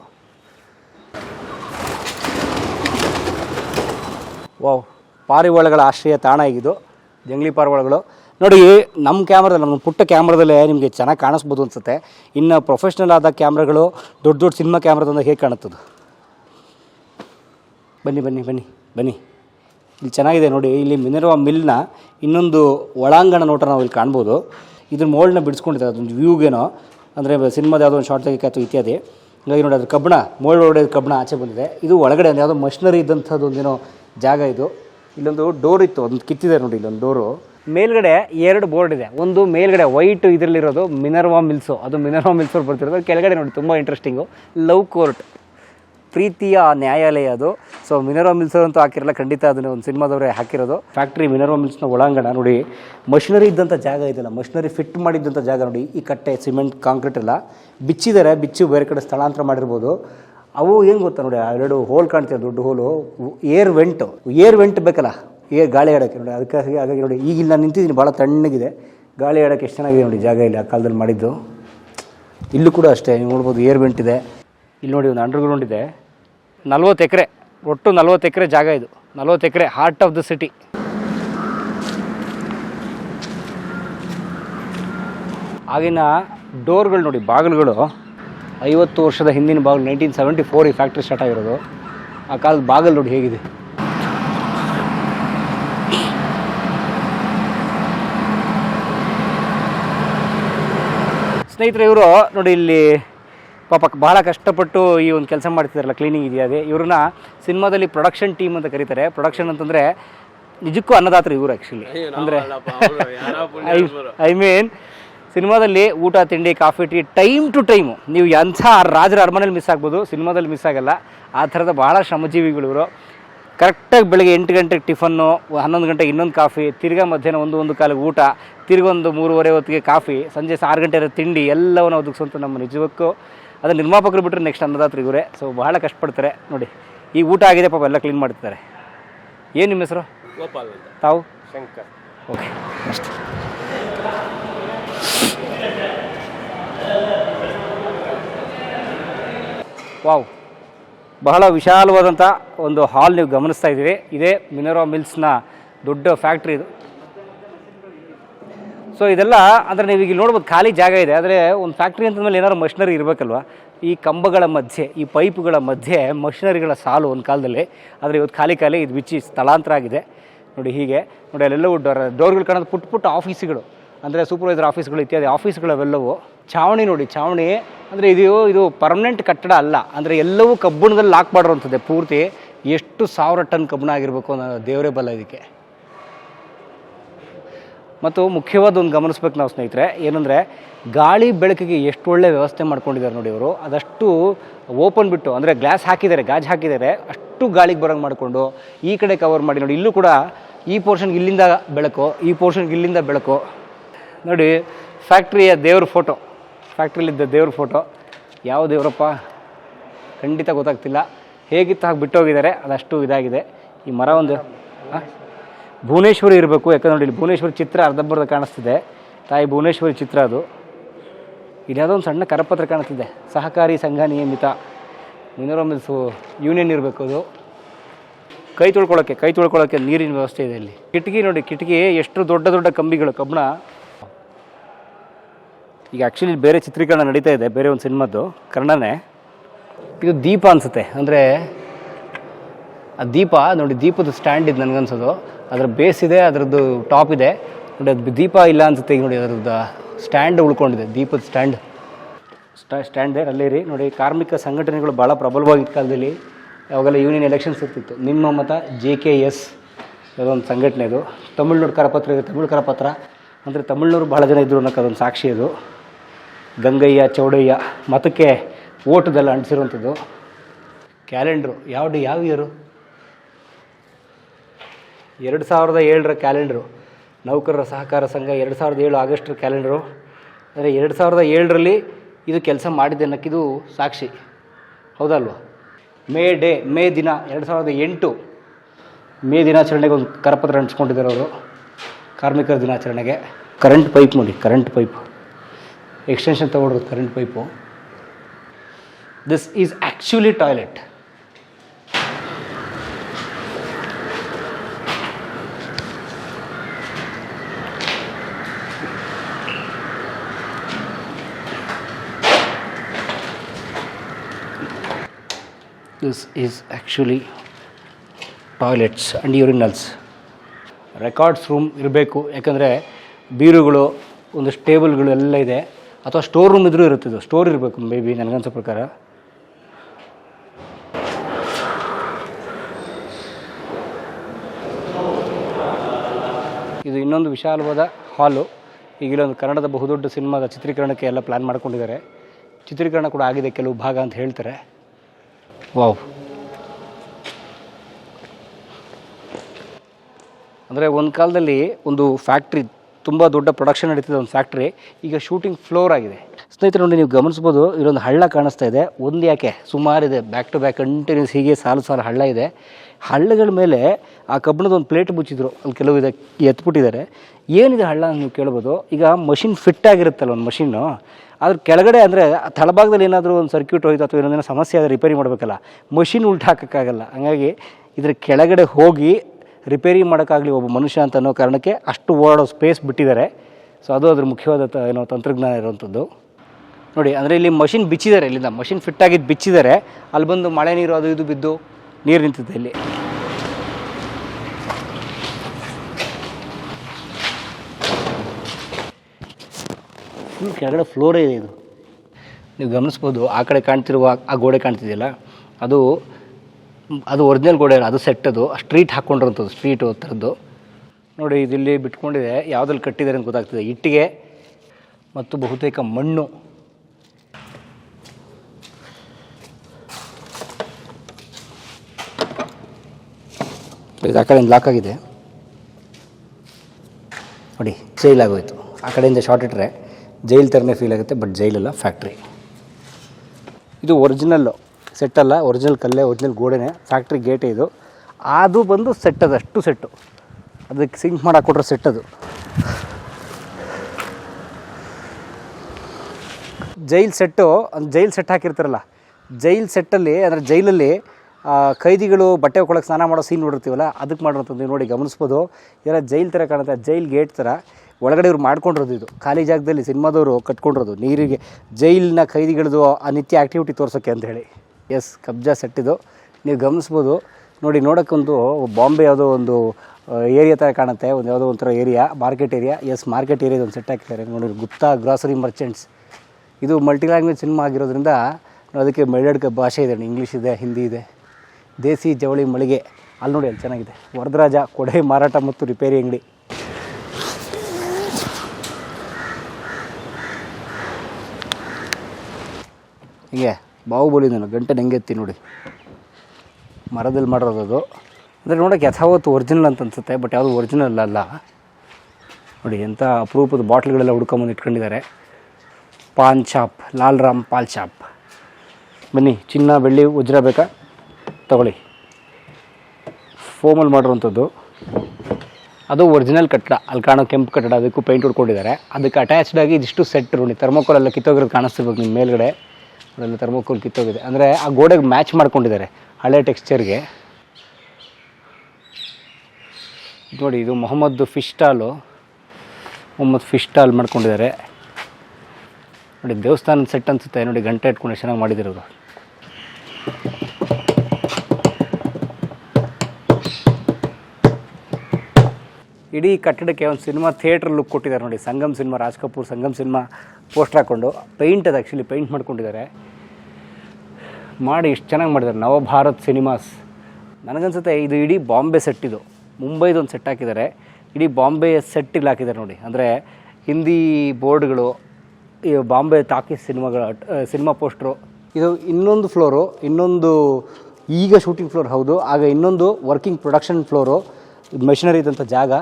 ವಾವ್. ಪಾರಿವಾಳಗಳ ಆಶ್ರಯ ತಾಣ ಆಗಿದ್ದು, ಜಂಗ್ಲಿ ಪಾರಿವಾಳಗಳು. ನೋಡಿ ನಮ್ಮ ಕ್ಯಾಮ್ರಾದಲ್ಲಿ ನಮ್ಮ ಪುಟ್ಟ ಕ್ಯಾಮ್ರಾದಲ್ಲೇ ನಿಮಗೆ ಚೆನ್ನಾಗಿ ಕಾಣಿಸ್ಬೋದು ಅನಿಸುತ್ತೆ. ಇನ್ನು ಪ್ರೊಫೆಷ್ನಲ್ ಆದ ಕ್ಯಾಮ್ರಾಗಳು ದೊಡ್ಡ ದೊಡ್ಡ ಸಿನಿಮಾ ಕ್ಯಾಮ್ರಾದಿಂದ ಹೇಗೆ ಕಾಣುತ್ತದು? ಬನ್ನಿ ಬನ್ನಿ ಬನ್ನಿ ಬನ್ನಿ. ಇಲ್ಲಿ ಚೆನ್ನಾಗಿದೆ ನೋಡಿ. ಇಲ್ಲಿ ಮಿನರ್ವಾ ಮಿಲ್ನ ಇನ್ನೊಂದು ಒಳಾಂಗಣ ನೋಟ ನಾವು ಇಲ್ಲಿ ಕಾಣ್ಬೋದು. ಇದ್ರ ಮೋಲ್ಡ್ನ ಬಿಡಿಸ್ಕೊಂಡಿದ್ದಾರೆ. ಅದೊಂದು ವ್ಯೂಗೇನೋ, ಅಂದರೆ ಸಿನಿಮಾದ ಯಾವುದೋ ಒಂದು ಶಾರ್ಟ್ ತೆಗೆಕಾಯ್ತು ಇತ್ಯಾದಿ. ಹಾಗಾಗಿ ನೋಡಿ, ಅದ್ರ ಕಬ್ಬಣ ಮೋಲ್ಡ್ ಒಳಗಡೆ ಕಬ್ಬಣ ಆಚೆ ಬಂದಿದೆ. ಇದು ಒಳಗಡೆ ಒಂದು ಯಾವುದೋ ಮಷಿನರಿ ಇದ್ದಂಥದ್ದು ಒಂದೇನೋ ಜಾಗ ಇದು. ಇಲ್ಲೊಂದು ಡೋರ್ ಇತ್ತು, ಅದೊಂದು ಕಿತ್ತಿದೆ ನೋಡಿ ಇಲ್ಲೊಂದು ಡೋರು ಮೇಲ್ಗಡೆ ಎರಡು ಬೋರ್ಡ್ ಇದೆ. ಒಂದು ಮೇಲ್ಗಡೆ ವೈಟ್ ಇದರಲ್ಲಿರೋದು ಮಿನರ್ವಾ ಮಿಲ್ಸು. ಅದು ಮಿನರ್ವಾ ಮಿಲ್ಸ್ ಅವ್ರು ಬರ್ತಿರೋದು. ಕೆಳಗಡೆ ನೋಡಿ, ತುಂಬ ಇಂಟ್ರೆಸ್ಟಿಂಗು ಲವ್ ಕೋರ್ಟ್. ಪ್ರೀತಿಯ ನ್ಯಾಯಾಲಯ ಅದು. ಸೊ ಮಿನರೋ ಮಿಲ್ಸ್ ಅಂತೂ ಹಾಕಿರಲ್ಲ, ಖಂಡಿತ ಅದನ್ನು ಒಂದು ಸಿನಿಮಾದವರೇ ಹಾಕಿರೋದು. ಫ್ಯಾಕ್ಟ್ರಿ ಮಿನರ್ವಾ ಮಿಲ್ಸ್ನ ಒಳಾಂಗಣ, ನೋಡಿ ಮಷಿನರಿ ಇದ್ದಂಥ ಜಾಗ ಇದೆಯಲ್ಲ ಮಷಿನರಿ ಫಿಟ್ ಮಾಡಿದ್ದಂಥ ಜಾಗ ನೋಡಿ, ಈ ಕಟ್ಟೆ ಸಿಮೆಂಟ್ ಕಾಂಕ್ರೀಟ್ ಎಲ್ಲ ಬಿಚ್ಚಿದ್ದಾರೆ ಬಿಚ್ಚಿ ಬೇರೆ ಕಡೆ ಸ್ಥಳಾಂತರ ಮಾಡಿರ್ಬೋದು. ಅವು ಏನು ಗೊತ್ತಾ ನೋಡಿ ಎರಡು ಹೋಲ್ ಕಾಣ್ತೀವಿ ದೊಡ್ಡ hole air vent air vent ಬೇಕಲ್ಲ ಏರ್ ಗಾಳಿ ಆಡೋಕ್ಕೆ ನೋಡಿ ಅದಕ್ಕಾಗಿ ಹಾಗಾಗಿ ನೋಡಿ, ಈಗ ಇಲ್ಲಿ ನಾನು ನಿಂತಿದ್ದೀನಿ ಭಾಳ ತಣ್ಣಗಿದೆ. ಗಾಳಿ ಆಡೋಕ್ಕೆ ಎಷ್ಟು ಚೆನ್ನಾಗಿದೆ ನೋಡಿ ಜಾಗ ಇಲ್ಲಿ ಆ ಕಾಲದಲ್ಲಿ ಮಾಡಿದ್ದು. ಇಲ್ಲೂ ಕೂಡ ಅಷ್ಟೇ, ನೀವು ನೋಡ್ಬೋದು ಏರ್ ವೆಂಟ್ ಇದೆ. ಇಲ್ಲಿ ನೋಡಿ, ಒಂದು ಅಂಡರ್ಗ್ರೌಂಡ್ ಇದೆ. ನಲ್ವತ್ತು ಎಕರೆ, ಒಟ್ಟು ನಲ್ವತ್ತು ಎಕರೆ ಜಾಗ ಇದು. ನಲ್ವತ್ತು acre heart of the city ಆಗಿನ ಡೋರ್ಗಳು ನೋಡಿ, ಬಾಗಿಲುಗಳು. ಐವತ್ತು ವರ್ಷದ ಹಿಂದಿನ ಬಾಗಿಲು ನೈನ್ಟೀನ್ ಸೆವೆಂಟಿ ಫೋರ್ ಈ ಫ್ಯಾಕ್ಟ್ರಿ ಸ್ಟಾರ್ಟ್ ಆಗಿರೋದು. ಆ ಕಾಲದ ಬಾಗಿಲು ನೋಡಿ ಹೇಗಿದೆ. ಸ್ನೇಹಿತರೆ, ಇವರು ನೋಡಿ ಇಲ್ಲಿ ಪಾಪ ಭಾಳ ಕಷ್ಟಪಟ್ಟು ಈ ಒಂದು ಕೆಲಸ ಮಾಡ್ತಿದ್ದಾರಲ್ಲ ಕ್ಲೀನಿಂಗ್ ಇದೆಯಾ ಇವ್ರನ್ನ ಸಿನಿಮಾದಲ್ಲಿ ಪ್ರೊಡಕ್ಷನ್ ಟೀಮ್ ಅಂತ ಕರೀತಾರೆ. ಪ್ರೊಡಕ್ಷನ್ ಅಂತಂದರೆ ನಿಜಕ್ಕೂ ಅನ್ನದಾತರು ಇವರು ಆ್ಯಕ್ಚುಲಿ ಅಂದರೆ ಐ ಮೀನ್ ಸಿನಿಮಾದಲ್ಲಿ ಊಟ ತಿಂಡಿ coffee tea time to time ನೀವು ಎಂಥ ರಾಜರ ಅರಮನೇಲಿ ಮಿಸ್ ಆಗ್ಬೋದು ಸಿನಿಮಾದಲ್ಲಿ ಮಿಸ್ ಆಗಲ್ಲ. ಆ ಥರದ ಭಾಳ ಶ್ರಮಜೀವಿಗಳು ಇವರು. ಕರೆಕ್ಟಾಗಿ ಬೆಳಗ್ಗೆ ಎಂಟು ಗಂಟೆಗೆ ಟಿಫನ್ನು ಹನ್ನೊಂದು ಗಂಟೆಗೆ ಇನ್ನೊಂದು ಕಾಫಿ ತಿರ್ಗಾ ಮಧ್ಯಾಹ್ನ ಒಂದು ಒಂದು ಕಾಲಿಗೆ ಊಟ ತಿರ್ಗೊಂದು ಮೂರುವರೆ ಹೊತ್ತಿಗೆ ಕಾಫಿ ಸಂಜೆ ಸಾರು ಗಂಟೆ ಇರೋ ತಿಂಡಿ ಎಲ್ಲವನ್ನು ಒದಗಿಸುವಂಥ ನಮ್ಮ ನಿಜಕ್ಕೂ ಅದು ನಿರ್ಮಾಪಕರು ಬಿಟ್ಟರೆ ನೆಕ್ಸ್ಟ್ ಅನ್ನದಾತರು ಇವರೆ. ಸೊ ಬಹಳ ಕಷ್ಟಪಡ್ತಾರೆ. ನೋಡಿ ಈ ಊಟ ಆಗಿದೆ ಪಾಪ ಎಲ್ಲ ಕ್ಲೀನ್ ಮಾಡ್ತಿದ್ದಾರೆ. ಏನು ನಿಮ್ಮ ಹೆಸರು? ಗೋಪಾಲ್ ತಾವು? ಶಂಕರ್. ಓಕೆ ಅಷ್ಟೇ. ವಾವ್ ಬಹಳ ವಿಶಾಲವಾದಂಥ ಒಂದು ಹಾಲ್ ನೀವು ಗಮನಿಸ್ತಾ ಇದ್ದೀವಿ ಇದೇ ಮಿನರೋ ಮಿಲ್ಸ್ನ ದೊಡ್ಡ ಫ್ಯಾಕ್ಟ್ರಿ ಇದು. ಸೊ ಇದೆಲ್ಲ, ಅಂದರೆ ನೀವು ಈಗ ನೋಡ್ಬೋದು ಖಾಲಿ ಜಾಗ ಇದೆ. ಆದರೆ ಒಂದು ಫ್ಯಾಕ್ಟ್ರಿ ಅಂತಂದ್ಮೇಲೆ ಏನಾದ್ರು ಮಷಿನರಿ ಇರಬೇಕಲ್ವ? ಈ ಕಂಬಗಳ ಮಧ್ಯೆ, ಈ ಪೈಪ್ಗಳ ಮಧ್ಯೆ ಮಷಿನರಿಗಳ ಸಾಲು ಒಂದು ಕಾಲದಲ್ಲಿ. ಆದರೆ ಇವತ್ತು ಖಾಲಿ ಖಾಲಿ ಇದು ಬಿಚ್ಚಿ ಸ್ಥಳಾಂತರ ಆಗಿದೆ. ನೋಡಿ ಹೀಗೆ. ನೋಡಿ ಅಲ್ಲೆಲ್ಲವೂ ಡೋರ್, ಡೋರ್ಗಳು ಕಾಣೋದು ಪುಟ್ಟ ಪುಟ್ಟ ಆಫೀಸ್ಗಳು. ಅಂದರೆ ಸೂಪರ್ವೈಸರ್ ಆಫೀಸ್ಗಳು ಇತ್ಯಾದಿ ಆಫೀಸ್ಗಳು ಅವೆಲ್ಲವೂ ಛಾವಣಿ ನೋಡಿ, ಛಾವಣಿ ಅಂದರೆ ಇದು ಇದು ಪರ್ಮನೆಂಟ್ ಕಟ್ಟಡ ಅಲ್ಲ. ಅಂದರೆ ಎಲ್ಲವೂ ಕಬ್ಬಿಣದಲ್ಲಿ ಲಾಕ್ ಮಾಡಿರುವಂಥದ್ದೇ ಪೂರ್ತಿ. ಎಷ್ಟು ಸಾವಿರ ಟನ್ ಕಬ್ಬಿಣ ಆಗಿರಬೇಕು ಅನ್ನೋ ದೇವರೇ ಬಲ್ಲ ಇದಕ್ಕೆ. ಮತ್ತು ಮುಖ್ಯವಾದ ಒಂದು ಗಮನಿಸ್ಬೇಕು ನಾವು ಸ್ನೇಹಿತರೆ, ಏನಂದರೆ ಗಾಳಿ ಬೆಳಕಿಗೆ ಎಷ್ಟು ಒಳ್ಳೆ ವ್ಯವಸ್ಥೆ ಮಾಡ್ಕೊಂಡಿದ್ದಾರೆ ನೋಡಿ ಇವರು. ಅದಷ್ಟು ಓಪನ್ ಬಿಟ್ಟು, ಅಂದರೆ ಗ್ಲಾಸ್ ಹಾಕಿದ್ದಾರೆ, ಗಾಜ್ ಹಾಕಿದ್ದಾರೆ, ಅಷ್ಟು ಗಾಳಿಗೆ ಬರೋಂಗೆ ಮಾಡಿಕೊಂಡು ಈ ಕಡೆ ಕವರ್ ಮಾಡಿ ನೋಡಿ, ಇಲ್ಲೂ ಕೂಡ ಈ ಪೋರ್ಷನ್ಗೆ ಇಲ್ಲಿಂದ ಬೆಳಕು, ಈ ಪೋರ್ಷನ್ಗೆ ಇಲ್ಲಿಂದ ಬೆಳಕು. ನೋಡಿ ಫ್ಯಾಕ್ಟ್ರಿಯ ದೇವ್ರ ಫೋಟೋ ಫ್ಯಾಕ್ಟ್ರಿಯಲ್ಲಿದ್ದ ದೇವ್ರ ಫೋಟೋ ಯಾವ ದೇವರಪ್ಪ? ಖಂಡಿತ ಗೊತ್ತಾಗ್ತಿಲ್ಲ. ಹೇಗಿತ್ತು ಹಾಗೆ ಬಿಟ್ಟೋಗಿದ್ದಾರೆ, ಅದಷ್ಟು ಇದಾಗಿದೆ. ಈ ಮರ ಒಂದು, ಆ? ಭುವನೇಶ್ವರಿ ಇರಬೇಕು. ಯಾಕಂದ್ರೆ ನೋಡಿ ಇಲ್ಲಿ ಭುವನೇಶ್ವರಿ ಚಿತ್ರ ಅರ್ಧಂಬರ್ಧ ಕಾಣಿಸ್ತಿದೆ. ತಾಯಿ ಭುವನೇಶ್ವರಿ ಚಿತ್ರ ಅದು. ಇಲ್ಲಿ ಯಾವುದೋ ಒಂದು ಸಣ್ಣ ಕರಪತ್ರ ಕಾಣಿಸ್ತಿದೆ. ಸಹಕಾರಿ ಸಂಘ ನಿಯಮಿತ. ಮಿನರಲ್ ಮಿಲ್ಸು ಯೂನಿಯನ್ ಇರಬೇಕು ಅದು. ಕೈ ತೊಳ್ಕೊಳ್ಳೋಕ್ಕೆ ಕೈ ತೊಳ್ಕೊಳ್ಳೋಕ್ಕೆ ನೀರಿನ ವ್ಯವಸ್ಥೆ ಇದೆ ಇಲ್ಲಿ. ಕಿಟಕಿ ನೋಡಿ, ಕಿಟಕಿ ಎಷ್ಟು ದೊಡ್ಡ ದೊಡ್ಡ ಕಂಬಿಗಳು, ಕಬ್ಬಣ. ಈಗ ಆ್ಯಕ್ಚುಲಿ ಬೇರೆ ಚಿತ್ರೀಕರಣ ನಡೀತಾ ಇದೆ, ಬೇರೆ ಒಂದು ಸಿನಿಮಾದ್ದು ಕನ್ನಡನೇ ಇದು ದೀಪ ಅನಿಸುತ್ತೆ. ಅಂದರೆ, ಆ ದೀಪ, ನೋಡಿ ದೀಪದ ಸ್ಟ್ಯಾಂಡ್ ಇದು ನನಗನ್ಸೋದು. ಅದರ ಬೇಸ್ ಇದೆ, ಅದರದ್ದು ಟಾಪ್ ಇದೆ. ನೋಡಿ ಅದು ದೀಪ ಇಲ್ಲ ಅನ್ಸುತ್ತೆ ಈಗ ನೋಡಿ, ಅದರದ್ದು ಸ್ಟ್ಯಾಂಡ್ ಉಳ್ಕೊಂಡಿದೆ, ದೀಪದ ಸ್ಟ್ಯಾಂಡ್ ಸ್ಟಾ ಸ್ಟ್ಯಾಂಡ್ ಇದೆ ಅಲ್ಲೇ ರೀ ನೋಡಿ, ಕಾರ್ಮಿಕ ಸಂಘಟನೆಗಳು ಭಾಳ ಪ್ರಬಲವಾಗಿದ್ದ ಕಾಲದಲ್ಲಿ, ಯಾವಾಗೆಲ್ಲ ಯೂನಿಯನ್ ಎಲೆಕ್ಷನ್ಸ್ ಇರ್ತಿತ್ತು. ನಿಮ್ಮ ಮತ ಜೆ ಕೆ ಎಸ್ ಅದೊಂದು ಸಂಘಟನೆ ಅದು. ತಮಿಳ್ನಾಡು ಕರಪತ್ರ ಇದೆ, ತಮಿಳು ಕರಪತ್ರ. ಅಂದರೆ ತಮಿಳ್ನವರು ಭಾಳ ಜನ ಇದ್ದರು ಅನ್ನೋಕೆ ಅದೊಂದು ಸಾಕ್ಷಿ ಅದು. ಗಂಗಯ್ಯ, ಚೌಡಯ್ಯ, ಮತಕ್ಕೆ ಓಟದೆಲ್ಲ ಅಂಟಿಸಿರುವಂಥದ್ದು. ಕ್ಯಾಲೆಂಡ್ರು ಯಾವ ಡೇ ಯಾವ ಇಯರು ಎರಡು ಸಾವಿರದ ಏಳರ ಕ್ಯಾಲೆಂಡ್ರು. ನೌಕರರ ಸಹಕಾರ ಸಂಘ ಎರಡು ಸಾವಿರದ ಏಳು ಆಗಸ್ಟ್ರ ಕ್ಯಾಲೆಂಡ್ರು. ಅಂದರೆ ಎರಡು ಸಾವಿರದ ಏಳರಲ್ಲಿ ಇದು ಕೆಲಸ ಮಾಡಿದೆ ಅನ್ನೋಕ್ಕಿದು ಸಾಕ್ಷಿ. ಹೌದಲ್ವ ಮೇ ಡೇ, ಮೇ ದಿನ ಎರಡು ಸಾವಿರದ ಎಂಟು ಮೇ ದಿನಾಚರಣೆಗೆ ಒಂದು ಕರಪತ್ರ ಅಂಟಿಸ್ಕೊಂಡಿದ್ದಾರೆ ಅವರು. ಕಾರ್ಮಿಕರ ದಿನಾಚರಣೆಗೆ. ಕರೆಂಟ್ ಪೈಪ್ ನೋಡಿ, ಕರೆಂಟ್ ಪೈಪ್. ಎಕ್ಸ್ಟೆನ್ಷನ್ ತಗೊಂಡ್ರು current pipe. This is actually toilet this is actually toilets and urinals records room ಇರಬೇಕು. ಯಾಕಂದರೆ ಬೀರುಗಳು ಒಂದಷ್ಟು ಟೇಬಲ್ಗಳು ಎಲ್ಲ ಇದೆ. ಅಥವಾ ಸ್ಟೋರ್ ರೂಮ್ ಇದ್ರೂ ಇದು. ಸ್ಟೋರ್ ಇರಬೇಕು ಮೇ ಬಿ ನನಗನ್ಸೋ ಪ್ರಕಾರ. ಇದು ಇನ್ನೊಂದು ವಿಶಾಲವಾದ ಹಾಲು. ಈಗಿಲ್ಲೊಂದು ಕನ್ನಡದ ಬಹುದೊಡ್ಡ ಸಿನಿಮಾದ ಚಿತ್ರೀಕರಣಕ್ಕೆ ಎಲ್ಲ ಪ್ಲ್ಯಾನ್ ಮಾಡ್ಕೊಂಡಿದ್ದಾರೆ. ಚಿತ್ರೀಕರಣ ಕೂಡ ಆಗಿದೆ, ಕೆಲವು ಭಾಗ ಅಂತ ಹೇಳ್ತಾರೆ. ವಾವ್. ಅಂದರೆ ಒಂದು ಕಾಲದಲ್ಲಿ ಒಂದು ಫ್ಯಾಕ್ಟ್ರಿ, ತುಂಬ ದೊಡ್ಡ ಪ್ರೊಡಕ್ಷನ್ ನಡೀತಿದೆ ಒಂದು ಫ್ಯಾಕ್ಟ್ರಿ. ಈಗ ಶೂಟಿಂಗ್ ಫ್ಲೋರ್ ಆಗಿದೆ. ಸ್ನೇಹಿತರು ನೋಡಿ ನೀವು ಗಮನಿಸ್ಬೋದು, ಇಲ್ಲೊಂದು ಹಳ್ಳ ಕಾಣಿಸ್ತಾ ಇದೆ. ಒಂದು ಯಾಕೆ? ಸುಮಾರಿದೆ ಬ್ಯಾಕ್ ಟು ಬ್ಯಾಕ್ ಕಂಟಿನ್ಯೂಸ್ ಹೀಗೆ ಸಾಲು ಸಾಲು ಹಳ್ಳ ಇದೆ. ಹಳ್ಳಗಳ ಮೇಲೆ ಆ ಕಬ್ಬಿಣದ ಒಂದು ಪ್ಲೇಟ್ ಮುಚ್ಚಿದ್ರು. ಅಲ್ಲಿ ಕೆಲವು ಇದೆ, ಎತ್ಬಿಟ್ಟಿದ್ದಾರೆ. ಏನಿದೆ ಹಳ್ಳ ನೀವು ಕೇಳ್ಬೋದು? ಈಗ ಮಷಿನ್ ಫಿಟ್ ಆಗಿರುತ್ತಲ್ಲ ಒಂದು ಮಷಿನ್ನು ಅದ್ರ ಕೆಳಗಡೆ ಅಂದರೆ ತಳಭಾಗದಲ್ಲಿ ಏನಾದರೂ ಒಂದು ಸರ್ಕ್ಯೂಟ್ ಹೋಯ್ತು ಅಥವಾ ಏನೋ ಸಮಸ್ಯೆ ಆದರೆ ರಿಪೇರಿ ಮಾಡಬೇಕಲ್ಲ, ಮಷಿನ್ ಉಲ್ಟು ಹಾಕೋಕ್ಕಾಗಲ್ಲ. ಹಂಗಾಗಿ ಇದ್ರ ಕೆಳಗಡೆ ಹೋಗಿ ರಿಪೇರಿ ಮಾಡೋಕ್ಕಾಗಲಿ ಒಬ್ಬ ಮನುಷ್ಯ ಅಂತ ಅನ್ನೋ ಕಾರಣಕ್ಕೆ ಅಷ್ಟು ಓಡೋ ಸ್ಪೇಸ್ ಬಿಟ್ಟಿದ್ದಾರೆ. ಸೊ ಅದು ಅದ್ರ ಮುಖ್ಯವಾದ ಏನೋ ತಂತ್ರಜ್ಞಾನ ಇರುವಂಥದ್ದು ನೋಡಿ, ಅಂದರೆ ಇಲ್ಲಿ ಮಷಿನ್ ಬಿಚ್ಚಿದ್ದಾರೆ, ಇಲ್ಲಿಂದ ಮಷಿನ್ ಫಿಟ್ಟಾಗಿದ್ದು ಬಿಚ್ಚಿದ್ದಾರೆ. ಅಲ್ಲಿ ಬಂದು ಮಳೆ ನೀರು ಅದು ಇದು ಬಿದ್ದು ನೀರು ನಿಂತಿದೆ ಇಲ್ಲಿ. ಫುಲ್ ಕೆಳಗಡೆ ಫ್ಲೋರೇ ಇದೆ ಇದು. ನೀವು ಗಮನಿಸ್ಬೋದು, ಆ ಕಡೆ ಕಾಣ್ತಿರುವ ಆ ಗೋಡೆ ಕಾಣ್ತಿದೆಯಲ್ಲ? ಅದು ಅದು ಒರಿಜಿನಲ್ ಗೋಡೆ ಅದು ಸೆಟ್ ಅದು. ಸ್ಟ್ರೀಟ್ ಹಾಕ್ಕೊಂಡಿರೋಂಥದ್ದು ಸ್ಟ್ರೀಟ್ ಥರದ್ದು ನೋಡಿ, ಇದಿಲ್ಲಿ ಬಿಟ್ಕೊಂಡಿದೆ, ಯಾವುದ್ರಲ್ಲಿ ಕಟ್ಟಿದ್ದಾರೆ ಅಂತ ಗೊತ್ತಾಗ್ತದೆ. ಇಟ್ಟಿಗೆ ಮತ್ತು ಬಹುತೇಕ ಮಣ್ಣು. ಇದು ಆ ಕಡೆಯಿಂದ ಲಾಕ್ ಆಗಿದೆ. ನೋಡಿ ಸೇಲ್ ಆಗೋಯ್ತು. ಆ ಕಡೆಯಿಂದ ಶಾರ್ಟ್ ಇಟ್ಟರೆ ಜೈಲ್ ಥರನೇ ಫೀಲ್ ಆಗುತ್ತೆ ಬಟ್ ಜೈಲಲ್ಲ ಫ್ಯಾಕ್ಟ್ರಿ ಇದು ಒರಿಜಿನಲ್ಲು ಸೆಟ್ ಅಲ್ಲ ಒರಿಜಿನಲ್ ಕಲ್ಲೇ ಒರಿಜಿನಲ್ ಗೋಡೆನೆ ಫ್ಯಾಕ್ಟ್ರಿ ಗೇಟೇ ಇದು. ಅದು ಬಂದು ಸೆಟ್ ಅದು, ಅಷ್ಟು ಸೆಟ್ಟು ಅದಕ್ಕೆ ಸಿಂಕ್ ಮಾಡಕ್ಕೆ ಕೊಟ್ಟರೆ ಸೆಟ್ ಅದು. ಜೈಲ್ ಸೆಟ್ಟು ಒಂದು ಜೈಲ್ ಸೆಟ್ ಹಾಕಿರ್ತಾರಲ್ಲ, ಜೈಲ್ ಸೆಟ್ಟಲ್ಲಿ ಅಂದರೆ ಜೈಲಲ್ಲಿ ಕೈದಿಗಳು ಬಟ್ಟೆ ಹೊಕ್ಕೊಳಕ್ಕೆ ಸ್ನಾನ ಮಾಡೋ ಸೀನ್ ನೋಡಿರ್ತೀವಲ್ಲ, ಅದಕ್ಕೆ ಮಾಡಿರೋಂಥದ್ದು ನೋಡಿ ಗಮನಿಸ್ಬೋದು. ಇದೆಲ್ಲ ಜೈಲ್ ಥರ ಕಾಣುತ್ತೆ, ಜೈಲ್ ಗೇಟ್ ಥರ ಒಳಗಡೆ ಇವ್ರು ಮಾಡ್ಕೊಂಡಿರೋದು ಇದು. ಖಾಲಿ ಜಾಗದಲ್ಲಿ ಸಿನಿಮಾದವರು ಕಟ್ಕೊಂಡಿರೋದು. ನೀರಿಗೆ, ಜೈಲಿನ ಖೈದಿಗಳದು ಆ ನಿತ್ಯ ಆ್ಯಕ್ಟಿವಿಟಿ ತೋರ್ಸೋಕ್ಕೆ ಅಂತ ಹೇಳಿ. ಎಸ್ ಕಬ್ಜಾ ಸೆಟ್ ಇದು. ನೀವು ಗಮನಿಸ್ಬೋದು. ನೋಡಿ, ನೋಡೋಕ್ಕೊಂದು ಬಾಂಬೆ ಯಾವುದೋ ಒಂದು ಏರಿಯಾ ಥರ ಕಾಣುತ್ತೆ. ಒಂದು ಯಾವುದೋ ಒಂಥರ area market area S market ಏರಿಯಾದ ಒಂದು ಸೆಟ್ ಹಾಕಿದ್ದಾರೆ. ನೋಡಿ ಗುಪ್ತಾ ಗ್ರಾಸರಿ ಮರ್ಚೆಂಟ್ಸ್ ಇದು ಮಲ್ಟಿ ಲ್ಯಾಂಗ್ವೇಜ್ ಸಿನಿಮಾ ಆಗಿರೋದ್ರಿಂದ ಅದಕ್ಕೆ ಮೆರಡ್ ಭಾಷೆ ಇದೆ. ಇಂಗ್ಲೀಷ್ ಇದೆ ಹಿಂದಿ ಇದೆ. ದೇಸಿ ಜವಳಿ ಮಳಿಗೆ. ಅಲ್ಲಿ ನೋಡಿ, ಅಲ್ಲಿ ಚೆನ್ನಾಗಿದೆ. ವರದರಾಜ ಕೊಡೆ ಮಾರಾಟ ಮತ್ತು ರಿಪೇರಿ ಅಂಗಡಿ. ಹೀಗೆ ಬಾಹುಬಲಿ ನಾನು ಗಂಟೆ ನೆಂಗೆತ್ತಿ ನೋಡಿ. ಮರದಲ್ಲಿ ಮಾಡಿರೋದು ಅದು. ಅಂದರೆ ನೋಡೋಕೆ ಯಥಾವತ್ತು ಒರಿಜಿನಲ್ ಅಂತ ಅನ್ಸುತ್ತೆ ಬಟ್ ಯಾವುದು ಒರಿಜಿನಲ್ ಅಲ್ಲ ನೋಡಿ ಎಂಥ ಅಪರೂಪದ ಬಾಟ್ಲ್ಗಳೆಲ್ಲ ಹುಡ್ಕೊಂಬಂದು ಇಟ್ಕೊಂಡಿದ್ದಾರೆ. ಪಾನ್ ಚಾಪ್, ಲಾಲ್ ರಾಮ್ ಪಾಲ್ ಚಾಪ್. ಬನ್ನಿ, ಚಿನ್ನ, ಬೆಳ್ಳಿ, ಉಜ್ರ ಬೇಕಾ? ತಗೊಳ್ಳಿ. ಫೋಮಲ್ಲಿ ಮಾಡಿರುವಂಥದ್ದು. ಅದು ಒರಿಜಿನಲ್ ಕಟ್ಟಡ, ಅಲ್ಲಿ ಕಾಣೋ ಕೆಂಪು ಕಟ್ಟಡ, ಅದಕ್ಕೂ ಪೇಂಟ್ ಹೊಡ್ಕೊಂಡಿದ್ದಾರೆ. ಅದಕ್ಕೆ ಅಟ್ಯಾಚ್ಡ್ ಆಗಿ ಇದಿಷ್ಟು ಸೆಟ್ ನೋಡಿ. ಥರ್ಮೋಕೋಲ್ ಎಲ್ಲ ಕಿತ್ತೋಗಿರೋದು ಕಾಣಿಸ್ತಿರ್ಬೇಕು ನಿಮ್ಮ ಮೇಲ್ಗಡೆ. ಅಲ್ಲೆಲ್ಲ ಥರ್ಮೋಕೋಲ್ ಕಿತ್ತೋಗಿದೆ ಅಂದರೆ ಆ ಗೋಡೆಗೆ ಮ್ಯಾಚ್ ಮಾಡ್ಕೊಂಡಿದ್ದಾರೆ ಹಳೆ ಟೆಕ್ಸ್ಚರ್ಗೆ ನೋಡಿ, ಇದು Mohammed fish stall Mohammed fish stall ಮಾಡ್ಕೊಂಡಿದ್ದಾರೆ. ನೋಡಿ, ದೇವಸ್ಥಾನದ ಸೆಟ್ ಅನಿಸುತ್ತೆ. ನೋಡಿ, ಗಂಟೆ ಇಟ್ಕೊಂಡು ಚೆನ್ನಾಗಿ ಮಾಡಿದಿರೋರು ಇಡೀ ಕಟ್ಟಡಕ್ಕೆ ಒಂದು ಸಿನಿಮಾ ಥಿಯೇಟ್ರ್ ಲುಕ್ ಕೊಟ್ಟಿದ್ದಾರೆ ನೋಡಿ. Sangam cinema, Raj Kapoor Sangam cinema poster ಹಾಕ್ಕೊಂಡು ಪೇಂಟ್ ಅದು ಆ್ಯಕ್ಚುಲಿ ಪೇಂಟ್ ಮಾಡ್ಕೊಂಡಿದ್ದಾರೆ. ಮಾಡಿ ಇಷ್ಟು ಚೆನ್ನಾಗಿ ಮಾಡಿದ್ದಾರೆ. ನವಭಾರತ್ ಸಿನಿಮಾಸ್ ನನಗನ್ಸುತ್ತೆ ಇದು ಇಡೀ ಬಾಂಬೆ ಸೆಟ್ ಇದು. ಮುಂಬೈದು ಒಂದು ಸೆಟ್ ಹಾಕಿದ್ದಾರೆ. ಇಡೀ ಬಾಂಬೆ ಸೆಟ್ ಇಲ್ಲಿ ಹಾಕಿದ್ದಾರೆ ನೋಡಿ. ಅಂದರೆ ಹಿಂದಿ ಬೋರ್ಡ್ಗಳು, ಈ ಬಾಂಬೆ ತಾಕಿ ಸಿನಿಮಾಗಳ ಸಿನಿಮಾ ಪೋಸ್ಟ್ರು ಇದು ಇನ್ನೊಂದು ಫ್ಲೋರು ಇನ್ನೊಂದು ಈಗ ಶೂಟಿಂಗ್ ಫ್ಲೋರ್ ಹೌದು. ಆಗ ಇನ್ನೊಂದು ವರ್ಕಿಂಗ್ ಪ್ರೊಡಕ್ಷನ್ ಫ್ಲೋರು ಮೆಷಿನರಿ ಇದ್ದಂಥ ಜಾಗ.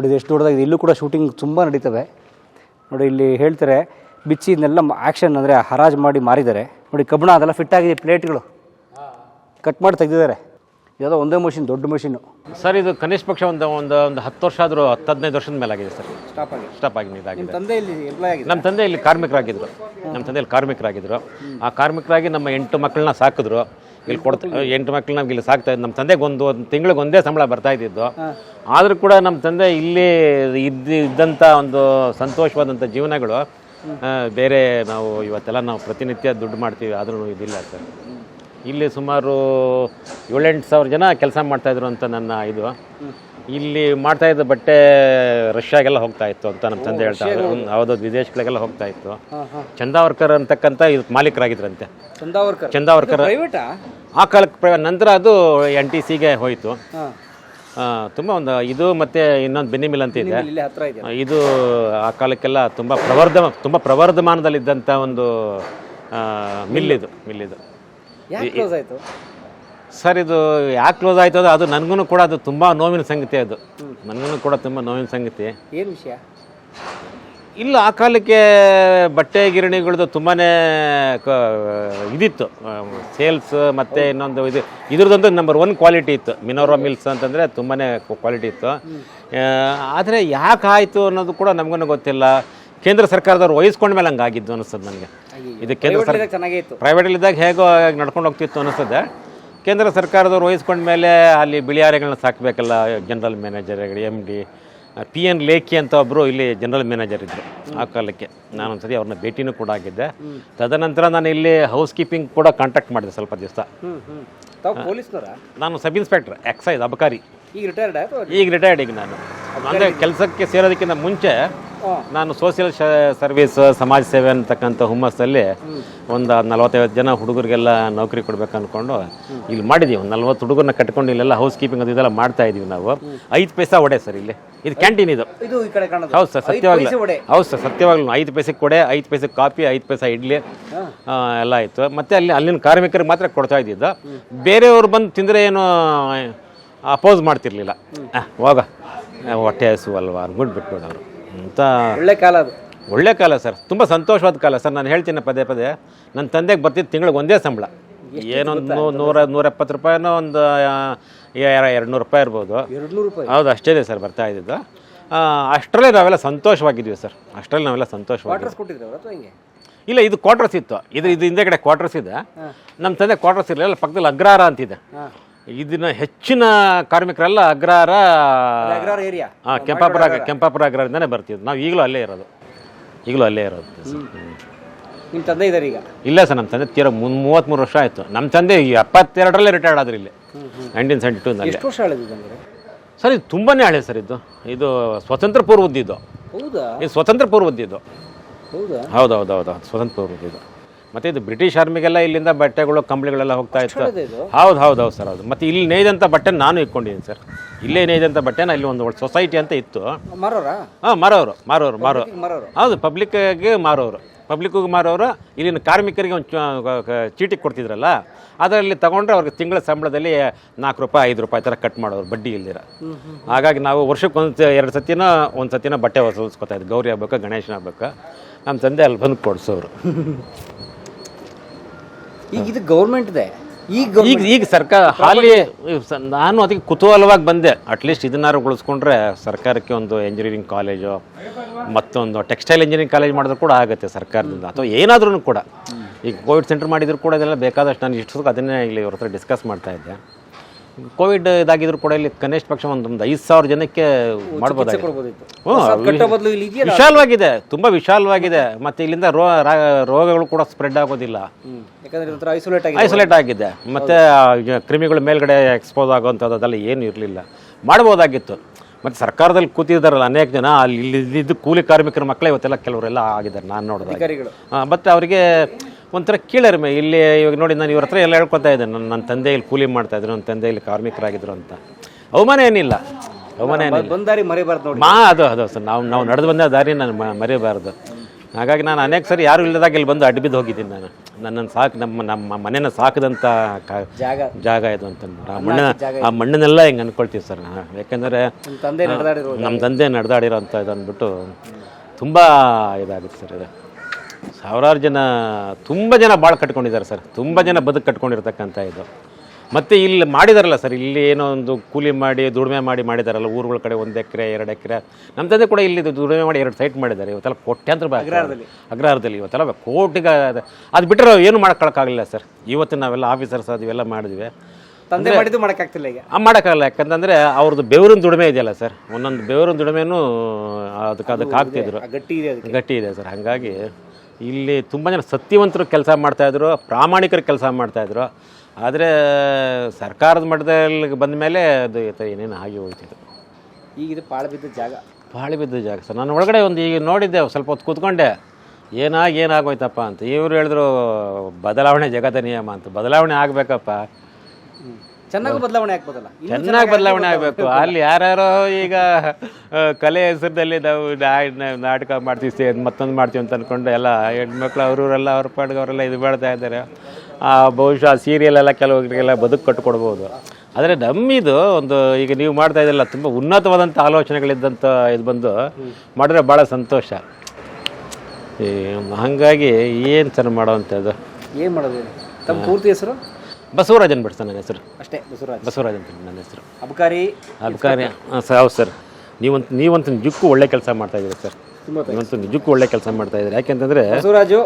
ನೋಡಿ ಇದು ಎಷ್ಟು ದೊಡ್ಡದಾಗಿದೆ. ಇಲ್ಲೂ ಕೂಡ ಶೂಟಿಂಗ್ ತುಂಬ ನಡೀತವೆ. ನೋಡಿ ಇಲ್ಲಿ ಹೇಳ್ತಾರೆ ಬಿಚ್ಚಿ ಇದನ್ನೆಲ್ಲ ಆ್ಯಕ್ಷನ್ ಅಂದರೆ ಹರಾಜು ಮಾಡಿ ಮಾರಿದ್ದಾರೆ. ನೋಡಿ ಕಬ್ಬಣ ಅದೆಲ್ಲ ಫಿಟ್ ಆಗಿದೆ ಪ್ಲೇಟ್ಗಳು. ಕಟ್ ಮಾಡಿ ತೆಗೆದಿದ್ದಾರೆ. ಯಾವುದೋ ಒಂದೇ ಮಷಿನ್ ದೊಡ್ಡ ಮಷಿನ್ನು ಸರ್ ಇದು ಕನಿಷ್ಠ ಪಕ್ಷ ಒಂದು ಒಂದು ಒಂದು ಹತ್ತು ವರ್ಷ ಆದರೂ ಹತ್ತು ಹದಿನೈದು ವರ್ಷದ ಮೇಲೆ ಆಗಿದೆ ಸರ್. ಸ್ಟಾಪ್ ಆಗಿ ಸ್ಟಾಪ್ ಆಗಿ ಇದಾಗಿದೆ. ತಂದೆ ಇಲ್ಲಿ ಎಂಪ್ಲಾಯ್ ಆಗಿದೆ ನಮ್ಮ ತಂದೆ ಇಲ್ಲಿ ಕಾರ್ಮಿಕರಾಗಿದ್ದರು ನಮ್ಮ ತಂದೆಯಲ್ಲಿ ಕಾರ್ಮಿಕರಾಗಿದ್ದರು ಆ ಕಾರ್ಮಿಕರಾಗಿ ನಮ್ಮ ಎಂಟು ಮಕ್ಕಳನ್ನ ಸಾಕಿದ್ರು. ಇಲ್ಲಿ ಕೊಡ್ತಾ ಎಂಟು ಮಕ್ಕಳನ್ನ ಇಲ್ಲಿ ಸಾಕ್ತಾ ಇದ್ದು ನಮ್ಮ ತಂದೆಗೆ ಒಂದು ಒಂದು ತಿಂಗಳಿಗೆ ಒಂದೇ ಸಂಬಳ ಬರ್ತಾ ಇದ್ದಿದ್ದು. ಆದರೂ ಕೂಡ ನಮ್ಮ ತಂದೆ ಇಲ್ಲಿ ಇದ್ದ ಇದ್ದಂಥ ಒಂದು ಸಂತೋಷವಾದಂಥ ಜೀವನಗಳು ಬೇರೆ ನಾವು ಇವತ್ತೆಲ್ಲ ನಾವು ಪ್ರತಿನಿತ್ಯ ದುಡ್ಡು ಮಾಡ್ತೀವಿ ಆದರೂ ಇದಿಲ್ಲ ಸರ್. ಇಲ್ಲಿ ಸುಮಾರು ಏಳೆಂಟು ಸಾವಿರ ಜನ ಕೆಲಸ ಮಾಡ್ತಾಯಿದ್ರು ಅಂತ ನನ್ನ ಇದು. ಇಲ್ಲಿ ಮಾಡ್ತಾ ಇದ್ದ ಬಟ್ಟೆ ರಷ್ಯಾಗೆಲ್ಲ ಹೋಗ್ತಾ ಇತ್ತು ಅಂತ ನಮ್ಮ ತಂದೆ ಹೇಳ್ತಾ ಇದ್ರು. ಹೌದು ವಿದೇಶಗಳಿಗೆಲ್ಲ ಹೋಗ್ತಾ ಇತ್ತು. ಚಂದಾವರ್ಕರ್ ಅಂತಕ್ಕಂಥ ಇದು ಮಾಲೀಕರಾಗಿದ್ರಂತೆ. ಚಂದಾವರ್ಕರ್? ಚಂದಾವರ್ಕರ್ ಆ? ಕಾಲಕ್ಕೆ ಪ್ರ- ನಂತರ ಅದು ಎನ್ ಟಿ ಸಿಗೆ ಹೋಯಿತು. ತುಂಬ ಒಂದು ಇದು ಮತ್ತೆ ಇನ್ನೊಂದು ಬೆನ್ನಿ ಮಿಲ್ ಅಂತ ಇದೆ. ಇದೆ. ಆ, ಇದು ಕಾಲಕ್ಕೆಲ್ಲ ತುಂಬ ಪ್ರವರ್ಧ ತುಂಬ ಪ್ರವರ್ಧಮಾನದಲ್ಲಿದ್ದಂಥ ಒಂದು ಮಿಲ್ ಇದು ಸರ್ ಇದು ಯಾಕೆ ಕ್ಲೋಸ್ ಆಯ್ತು ಅದು? ಅದು ನನಗೂ ಕೂಡ ಅದು ತುಂಬ ನೋವಿನ ಸಂಗತಿ ಅದು. ನನಗೂ ಕೂಡ ತುಂಬ ನೋವಿನ ಸಂಗತಿ. ಏನು ವಿಷಯ? ಇಲ್ಲ ಆ ಕಾಲಕ್ಕೆ ಬಟ್ಟೆ ಗಿರಣಿಗಳದ್ದು ತುಂಬಾ ಇದಿತ್ತು. ಸೇಲ್ಸ್ ಮತ್ತು ಇನ್ನೊಂದು ಇದು. ಇದ್ರದ್ದೊಂದು ನಂಬರ್ ಒನ್ ಕ್ವಾಲಿಟಿ ಇತ್ತು. ಮಿನೋರಾ ಮಿಲ್ಸ್ ಅಂತಂದರೆ ತುಂಬಾ ಕ್ವಾಲಿಟಿ ಇತ್ತು. ಆದರೆ ಯಾಕೆ ಆಯಿತು ಅನ್ನೋದು ಕೂಡ ನಮಗೂ ಗೊತ್ತಿಲ್ಲ. ಕೇಂದ್ರ ಸರ್ಕಾರದವ್ರು ವಹಿಸ್ಕೊಂಡ ಮೇಲೆ ಹಂಗಾಗಿದ್ದು ಅನಿಸ್ತದೆ ನನಗೆ. ಇದು ಕೇಂದ್ರ ಸರ್ಕಾರ ಪ್ರೈವೇಟಲ್ಲಿದ್ದಾಗ ಹೇಗೋ ನಡ್ಕೊಂಡು ಹೋಗ್ತಿತ್ತು ಅನಿಸ್ತದೆ ಕೇಂದ್ರ ಸರ್ಕಾರದವ್ರು ವಹಿಸ್ಕೊಂಡ ಮೇಲೆ ಅಲ್ಲಿ ಬಿಳಿಯಾರೆಗಳನ್ನ ಸಾಕಬೇಕಲ್ಲ general manager M D P N Lekhi ಅಂತ ಒಬ್ಬರು ಇಲ್ಲಿ ಜನರಲ್ ಮ್ಯಾನೇಜರ್ ಇದ್ದರು ಆ ಕಾಲಕ್ಕೆ. ನಾನು ಸರಿ ಅವ್ರನ್ನ ಭೇಟಿನೂ ಕೂಡ ಆಗಿದ್ದೆ. ತದನಂತರ ನಾನು ಇಲ್ಲಿ ಹೌಸ್ ಕೀಪಿಂಗ್ ಕೂಡ ಕಾಂಟ್ಯಾಕ್ಟ್ ಮಾಡಿದೆ ಸ್ವಲ್ಪ ದಿವಸ. ನಾನು ಸಬ್ ಇನ್ಸ್ಪೆಕ್ಟರ್ ಎಕ್ಸೈಸ್ ಅಬಕಾರಿ. ಈಗ ರಿಟೈರ್ಡ್ ಈಗ ರಿಟೈರ್ಡ್ ಈಗ ನಾನು. ಅಂದರೆ ಕೆಲಸಕ್ಕೆ ಸೇರೋದಕ್ಕಿಂತ ಮುಂಚೆ ನಾನು ಸೋಷಿಯಲ್ ಸರ್ವಿಸ್ ಸಮಾಜ ಸೇವೆ ಅಂತಕ್ಕಂಥ ಹುಮ್ಮಸ್ಸಲ್ಲಿ ಒಂದು ನಲವತ್ತೈವತ್ತು ಜನ ಹುಡುಗರಿಗೆಲ್ಲ ನೌಕರಿ ಕೊಡ್ಬೇಕು ಅಂದ್ಕೊಂಡು ಇಲ್ಲಿ ಮಾಡಿದ್ದೀವಿ ಒಂದು ನಲ್ವತ್ತು ಹುಡುಗರನ್ನ ಕಟ್ಕೊಂಡು ಇಲ್ಲೆಲ್ಲ ಹೌಸ್ ಕೀಪಿಂಗ್ ಅದು ಇದೆಲ್ಲ ಮಾಡ್ತಾ ಇದೀವಿ ನಾವು. ಐದು ಪೈಸಾ ಒಡೆ ಸರ್ ಇಲ್ಲಿ. ಇದು ಕ್ಯಾಂಟೀನ್ ಇದು. ಇದು ಈ ಕಡೆ ಕಾಣೋದು. ಹೌದು ಸರ್ ಸತ್ಯವಾಗ್ಲೂ. ಹೌದು ಸರ್ ಸತ್ಯವಾಗ್ಲೂ. ಐದು ಪೈಸೆ ಕೊಡೆ ಐದು ಪೈಸೆ ಕಾಫಿ ಐದು ಪೈಸೆ ಇಡ್ಲಿ ಎಲ್ಲ ಆಯಿತು. ಮತ್ತು ಅಲ್ಲಿ ಅಲ್ಲಿನ ಕಾರ್ಮಿಕರಿಗೆ ಮಾತ್ರ ಕೊಡ್ತಾ ಇದ್ದಿದ್ದು. ಬೇರೆಯವ್ರು ಬಂದು ತಿಂದರೆ ಏನು ಅಪೋಸ್ ಮಾಡ್ತಿರ್ಲಿಲ್ಲ. ಆ, ಹೋಗ. ಆ, ಹೊಟ್ಟೆ ಹಸು ಅಲ್ವಾ? ಅನ್ಬಿಟ್ಟು ಬಿಟ್ಬಿಡ ಅವರು. ಅಂತ. ಒಳ್ಳೆ ಕಾಲ ಅದು. ಒಳ್ಳೆ ಕಾಲ ಸರ್. ತುಂಬ ಸಂತೋಷವಾದ ಕಾಲ ಸರ್. ನಾನು ಹೇಳ್ತೀನಿ ಪದೇ ಪದೇ. ನನ್ನ ತಂದೆಗೆ ಬರ್ತಿದ್ದು ತಿಂಗಳಿಗೆ ಒಂದೇ ಸಂಬಳ. ಏನೊಂದು ನೂ- ನೂರ ನೂರ ಎಪ್ಪತ್ತು ರೂಪಾಯಿನೋ ಒಂದು ಎರಡು ನೂರು ರೂಪಾಯಿ ಇರ್ಬೋದು. ಎರಡು ನೂರು ರೂಪಾಯಿ? ಹೌದು ಅಷ್ಟೇ ಇದೆ ಸರ್ ಬರ್ತಾ ಇದ್ದಿದ್ದು. ಆ, ಅಷ್ಟರಲ್ಲೇ ನಾವೆಲ್ಲ ಸಂತೋಷವಾಗಿದ್ವಿ ಸರ್. ಅಷ್ಟರಲ್ಲಿ ನಾವೆಲ್ಲ ಸಂತೋಷವಾಗಿ ಅಥವಾ ಹಿಂಗೆ? ಇಲ್ಲ ಇದು ಕ್ವಾರ್ಟರ್ಸ್ ಇತ್ತು. ಇದು ಇದು ಹಿಂದೆ ಕಡೆ ಕ್ವಾರ್ಟರ್ಸ್ ಇದೆ. ನಮ್ಮ ತಂದೆ ಕ್ವಾರ್ಟರ್ಸ್ ಇರಲಿಲ್ಲ. ಪಕ್ಕದಲ್ಲಿ ಅಗ್ರಹಾರ ಅಂತಿದೆ. ಇದನ್ನ ಹೆಚ್ಚಿನ ಕಾರ್ಮಿಕರೆಲ್ಲ ಅಗ್ರಹಾರ ಅಗ್ರಾರ ಏರಿಯಾ. ಹಾಂ ಕೆಂಪಾಪುರ ಕೆಂಪಾಪುರ ಅಗ್ರಹಾರದಿಂದನೇ ಬರ್ತಿದ್ದು. ನಾವು ಈಗಲೂ ಅಲ್ಲೇ ಇರೋದು. ಈಗಲೂ ಅಲ್ಲೇ ಇರೋದು ಸರ್. ನಿಮ್ಮ ತಂದೆ ಇದ್ದಾರೆ ಈಗ? ಇಲ್ಲ ಸರ್ ನಮ್ಮ ತಂದೆ ತೀರ ಮುನ್ ಮೂವತ್ತ್ಮೂರು ವರ್ಷ ಆಯಿತು. ನಮ್ಮ ತಂದೆ ಈ ಎಪ್ಪತ್ತೆರಡರಲ್ಲೇ ರಿಟೈರ್ಡ್ ಆದ್ರೆ ಇಲ್ಲಿ. ನೈನ್ಟೀನ್ ಸೆವೆಂಟಿ ಟೂನಲ್ಲಿ ಎಷ್ಟು ವರ್ಷ ಹಳೆದಿದೆ ಸರ್ ಇದು ತುಂಬಾ ಹಳೆ ಸರ್ ಇದು. ಇದು ಸ್ವತಂತ್ರ ಪೂರ್ವದ್ದು ಹೌದಾ? ಇದು ಸ್ವತಂತ್ರ ಪೂರ್ವದ್ದು ಇದು. ಹೌದಾ? ಹೌದು ಹೌದು ಹೌದು. ಸ್ವತಂತ್ರ ಪೂರ್ವದ್ದು ಇದು. ಮತ್ತು ಇದು ಬ್ರಿಟಿಷ್ ಆರ್ಮಿಗೆಲ್ಲ ಇಲ್ಲಿಂದ ಬಟ್ಟೆಗಳು ಕಂಬಳಿಗಳೆಲ್ಲ ಹೋಗ್ತಾ ಇತ್ತು. ಹೌದು ಹೌದು ಹೌದು ಸರ್ ಹೌದು. ಮತ್ತು ಇಲ್ಲಿ ನೇಯ್ದಂಥ ಬಟ್ಟೆ ನಾನು ಇಟ್ಕೊಂಡಿದ್ದೀನಿ ಸರ್. ಇಲ್ಲೇ ನೇಯ್ದಂಥ ಬಟ್ಟೆನ ಇಲ್ಲಿ ಒಂದು ಸೊಸೈಟಿ ಅಂತ ಇತ್ತು. ಹಾಂ ಮಾರೋರು ಮಾರೋರು ಮಾರೋ ಮಾರೋರು. ಹೌದು ಪಬ್ಲಿಕ್ಗೆ ಮಾರೋರು. ಪಬ್ಲಿಕ್ಕಿಗೆ ಮಾರೋರು. ಇಲ್ಲಿನ ಕಾರ್ಮಿಕರಿಗೆ ಒಂದು ಚೀಟಿ ಕೊಡ್ತಿದ್ರಲ್ಲ ಅದರಲ್ಲಿ ತಗೊಂಡ್ರೆ ಅವ್ರಿಗೆ ತಿಂಗಳ ಸಂಬಳದಲ್ಲಿ ನಾಲ್ಕು ರೂಪಾಯಿ ಐದು ರೂಪಾಯಿ ಥರ ಕಟ್ ಮಾಡೋರು ಬಡ್ಡಿ ಇಲ್ದಿರ. ಹಾಗಾಗಿ ನಾವು ವರ್ಷಕ್ಕೆ ಒಂದು ಎರಡು ಸತಿನ ಒಂದು ಸತಿನ ಬಟ್ಟೆ ವಸೂಲಿಸ್ಕೊತಾ ಇದ್ವಿ. ಗೌರಿ ಹಬ್ಬಕ್ಕೆ ಗಣೇಶನ ಹಬ್ಬಕ್ಕೆ. ನಮ್ಮ ತಂದೆ ಅಲ್ಲಿ ಬಂದು ಕೊಡಿಸೋರು. ಈಗ ಇದು ಗೌರ್ಮೆಂಟ್ ಇದೆ ಈಗ ಈಗ ಈಗ ಸರ್ಕಾರ ಹಾಲಿ ಸ- ನಾನು ಅದಕ್ಕೆ ಕುತೂಹಲವಾಗಿ ಬಂದೆ. ಅಟ್ಲೀಸ್ಟ್ ಇದನ್ನಾರು ಉಳಿಸ್ಕೊಂಡ್ರೆ ಸರ್ಕಾರಕ್ಕೆ ಒಂದು ಇಂಜಿನಿಯರಿಂಗ್ ಕಾಲೇಜು ಮತ್ತೊಂದು ಟೆಕ್ಸ್ಟೈಲ್ ಇಂಜಿನಿಯರಿಂಗ್ ಕಾಲೇಜ್ ಮಾಡಿದ್ರು ಕೂಡ ಆಗುತ್ತೆ ಸರ್ಕಾರದಿಂದ. ಅಥವಾ ಏನಾದ್ರೂ ಕೂಡ. ಈಗ ಕೋವಿಡ್ ಸೆಂಟರ್ ಮಾಡಿದ್ರು ಕೂಡ ಇದೆಲ್ಲ ಬೇಕಾದಷ್ಟು ನಾನು ಇಷ್ಟು ಅದನ್ನೇ ಇಲ್ಲಿ ಇವ್ರ ಹತ್ರ ಡಿಸ್ಕಸ್ ಮಾಡ್ತಾ ಇದ್ದೆ. ಕೋವಿಡ್ ಇದಾಗಿದ್ರು ಕೂಡ ಇಲ್ಲಿ ಕನಿಷ್ಠ ಪಕ್ಷ ಒಂದು ಒಂದು ಐದು ಸಾವಿರ ಜನಕ್ಕೆ ಮಾಡಬಹುದು ಹ್ಞೂ, ವಿಶಾಲವಾಗಿದೆ ತುಂಬ ವಿಶಾಲವಾಗಿದೆ. ಮತ್ತು ಇಲ್ಲಿಂದ ರೋ ರೋಗಗಳು ಕೂಡ ಸ್ಪ್ರೆಡ್ ಆಗೋದಿಲ್ಲ. ಐಸೋಲೇಟ್ ಆಗಿದೆ. ಮತ್ತೆ ಕ್ರಿಮಿಗಳು ಮೇಲ್ಗಡೆ ಎಕ್ಸ್ಪೋಸ್ ಆಗುವಂಥದ್ದು ಅದೆಲ್ಲ ಏನು ಇರಲಿಲ್ಲ. ಮಾಡ್ಬೋದಾಗಿತ್ತು ಮತ್ತು ಸರ್ಕಾರದಲ್ಲಿ ಕೂತಿದ್ದಾರಲ್ಲ ಅನೇಕ ಜನ ಅಲ್ಲಿ ಇಲ್ಲಿದ್ದು ಕೂಲಿ ಕಾರ್ಮಿಕರ ಮಕ್ಕಳೇ ಇವತ್ತೆಲ್ಲ ಕೆಲವರೆಲ್ಲ ಆಗಿದ್ದಾರೆ ನಾನು ನೋಡಿದ್ರೆ ಮತ್ತು ಅವರಿಗೆ ಒಂಥರ ಕೀಳರಿಮೆ. ಇಲ್ಲಿ ಇವಾಗ ನೋಡಿ ನಾನು ಇವ್ರ ಹತ್ರ ಎಲ್ಲ ಹೇಳ್ಕೊತಾ ಇದ್ದೆ ನನ್ನ ನನ್ನ ತಂದೆ ಇಲ್ಲಿ ಕೂಲಿ ಮಾಡ್ತಾ ಇದ್ರು ನನ್ನ ತಂದೆ ಇಲ್ಲಿ ಕಾರ್ಮಿಕರಾಗಿದ್ರು ಅಂತ. ಅವಮಾನ ಏನಿಲ್ಲ. ಅವಮಾನ ಏನಿಲ್ಲ. ಬಂದಾರಿ ಮರಿಬಾರ್ದು ನೋಡಿ. ಮಾ ಅದು ಅದು ಸರ್ ನಾವು ನಾವು ನಡೆದು ಬಂದ ದಾರಿ ನಾನು ಮ- ಮರೆಯಬಾರ್ದು ಹಾಗಾಗಿ ನಾನು ಅನೇಕ ಸರಿ ಯಾರು ಇಲ್ಲದಾಗ ಇಲ್ಲಿ ಬಂದು ಅಡ್ಬಿದ್ದು ಹೋಗಿದ್ದೀನಿ ನಾನು. ನನ್ನನ್ನು ಸಾಕು ನಮ್ಮ ನಮ್ಮ ಮನೇನ ಸಾಕಿದಂಥ ಕಾ- ಜಾಗ. ಜಾಗ ಇದು ಅಂತ ಅಂದ್ಬಿಟ್ಟು. ಆ ಮಣ್ಣ ಆ ಮಣ್ಣನ್ನೆಲ್ಲ ಹಿಂಗೆ ಅನ್ಕೊಳ್ತೀವಿ ಸರ್ ನಾವು ಯಾಕೆಂದರೆ ನಿಮ್ಮ ತಂದೆ ನಡೆದಾಡಿರೋ ನಮ್ಮ ತಂದೆ ನಡೆದಾಡಿರೋ ಅಂತ ಇದು ಅಂದ್ಬಿಟ್ಟು ತುಂಬ ಇದಾಗುತ್ತೆ ಸರ್ ಇದು. ಸಾವಿರಾರು ಜನ ತುಂಬ ಜನ ಭಾಳ ಕಟ್ಕೊಂಡಿದ್ದಾರೆ ಸರ್. ತುಂಬ ಜನ ಬದುಕು ಕಟ್ಕೊಂಡಿರ್ತಕ್ಕಂಥ ಇದು. ಮತ್ತು ಇಲ್ಲಿ ಮಾಡಿದಾರಲ್ಲ ಸರ್ ಇಲ್ಲಿ ಏನೋ ಒಂದು ಕೂಲಿ ಮಾಡಿ ದುಡಿಮೆ ಮಾಡಿ ಮಾಡಿದಾರಲ್ಲ ಊರುಗಳ ಕಡೆ ಒಂದು ಎಕರೆ ಎರಡು ಎಕರೆ. ನಮ್ಮ ತಂದೆ ಕೂಡ ಇಲ್ಲಿ ದುಡಿಮೆ ಮಾಡಿ ಎರಡು ಸೈಟ್ ಮಾಡಿದ್ದಾರೆ. ಇವತ್ತೆಲ್ಲ ಕೋಟ್ಯಾಂತರ ಅಗ್ರಹಾರದಲ್ಲಿ. ಅಗ್ರಹಾರದಲ್ಲಿ ಇವತ್ತೆಲ್ಲ ಕೋಟಿಗೆ ಅದು- ಅದು ಬಿಟ್ಟರೆ ಏನು ಮಾಡೋಕ್ಕಾಗಲಿಲ್ಲ ಸರ್. ಇವತ್ತು ನಾವೆಲ್ಲ ಆಫೀಸರ್ಸ್ ಅದು ಇವೆಲ್ಲ ಮಾಡಿದ್ವಿ. ತಂದೆ ಮಾಡಿದ್ದು ಮಾಡೋಕ್ಕಾಗ್ತಿಲ್ಲ ಈಗ? ಆ ಮಾಡೋಕ್ಕಾಗಲ್ಲ ಯಾಕಂತಂದರೆ ಅವ್ರದ್ದು ಬೆವರಿನ ದುಡಿಮೆ ಇದೆಯಲ್ಲ ಸರ್. ಒಂದೊಂದು ಬೆವರಿನ ದುಡಿಮೆನೂ ಅದಕ್ಕೆ ಅದಕ್ಕೆ ಹಾಕ್ತಿದ್ರು. ಗಟ್ಟಿ ಇದೆ ಗಟ್ಟಿ ಇದೆ ಸರ್. ಹಾಗಾಗಿ ಇಲ್ಲಿ ತುಂಬ ಜನ ಸತ್ಯವಂತರು ಕೆಲಸ ಮಾಡ್ತಾಯಿದ್ರು ಪ್ರಾಮಾಣಿಕರು ಕೆಲಸ ಮಾಡ್ತಾಯಿದ್ರು ಆದರೆ ಸರ್ಕಾರದ ಮಟ್ಟದಲ್ಲಿ ಬಂದ ಮೇಲೆ ಅದು ಏನೇನು ಆಗಿ ಹೋಗ್ತಿತ್ತು ಈಗ ಇದು ಪಾಳು ಬಿದ್ದ ಜಾಗ. ಪಾಳು ಬಿದ್ದ ಜಾಗ. ಸರ್ ನಾನು ಒಳಗಡೆ ಒಂದು ಈಗ ನೋಡಿದ್ದೆ ಸ್ವಲ್ಪ ಹೊತ್ತು ಕೂತ್ಕೊಂಡೆ. ಏನಾಗಿ ಏನಾಗೋಯ್ತಪ್ಪ ಅಂತ. ಇವರು ಹೇಳಿದ್ರು ಬದಲಾವಣೆ ಜಗತ್ತ ನಿಯಮ ಅಂತ. ಬದಲಾವಣೆ ಆಗಬೇಕಪ್ಪ. ಚೆನ್ನಾಗಿ ಬದಲಾವಣೆ ಆಗ್ಬೋದಲ್ಲ? ಚೆನ್ನಾಗಿ ಬದಲಾವಣೆ ಆಗಬೇಕು. ಅಲ್ಲಿ ಯಾರ್ಯಾರೋ ಈಗ ಆ, ಕಲೆ ಹೆಸರಲ್ಲಿ ನಾವು ನಾ- ನಾ- ನಾಟಕ ಮಾಡ್ತೀವಿ ಮತ್ತೊಂದು ಮಾಡ್ತೀವಿ ಅಂತ ಅಂದ್ಕೊಂಡು ಎಲ್ಲ ಹೆಣ್ಮಕ್ಳು ಅವರವರೆಲ್ಲ ಅವ್ರ ಪಾಡ್ಗೆ ಅವರೆಲ್ಲ ಇದು ಮಾಡ್ತಾ ಇದ್ದಾರೆ. ಆ ಬಹುಶಃ ಸೀರಿಯಲ್ ಎಲ್ಲ ಕೆಲವರಿಗೆಲ್ಲ ಬದುಕು ಕಟ್ಟಿಕೊಡ್ಬೋದು ಆದರೆ ನಮ್ಮಿದು ಒಂದು ಈಗ ನೀವು ಮಾಡ್ತಾ ಇದ್ದಿಲ್ಲ ತುಂಬ ಉನ್ನತವಾದಂಥ ಆಲೋಚನೆಗಳಿದ್ದಂಥ ಇದು ಬಂದು ಮಾಡಿದ್ರೆ ಭಾಳ ಸಂತೋಷ. ಈ ಹಾಗಾಗಿ ಏನು ಸರ್ ಮಾಡೋವಂಥದ್ದು ಏನು ಮಾಡೋದು ಹೇಳಿ? ತಮ್ಮ ಪೂರ್ತಿ ಹೆಸರು? ಬಸವರಾಜ್ ಸರ್ ನನ್ನ ಹೆಸರು. ಅಷ್ಟೇ ಬಸವರಾಜ್. ಬಸವರಾಜ್ ಅಂತ ನನ್ನ ಹೆಸರು. ಅಬಕಾರಿ ಅಬಕಾರಿ ಹಾಂ ಸರ್ ಹೌದು ಸರ್. ನೀವಂತ ನೀವಂತೂ ನಿಜಕ್ಕೂ ಒಳ್ಳೆ ಕೆಲಸ ಮಾಡ್ತಾ ಇದ್ದೀರಿ ಸರ್. ತುಂಬ ನೀವಂತೂ ನಿಜಕ್ಕೂ ಒಳ್ಳೆ ಕೆಲಸ ಮಾಡ್ತಾ ಇದ್ದೀರಿ. ಯಾಕೆಂತಂದರೆ Basavaraju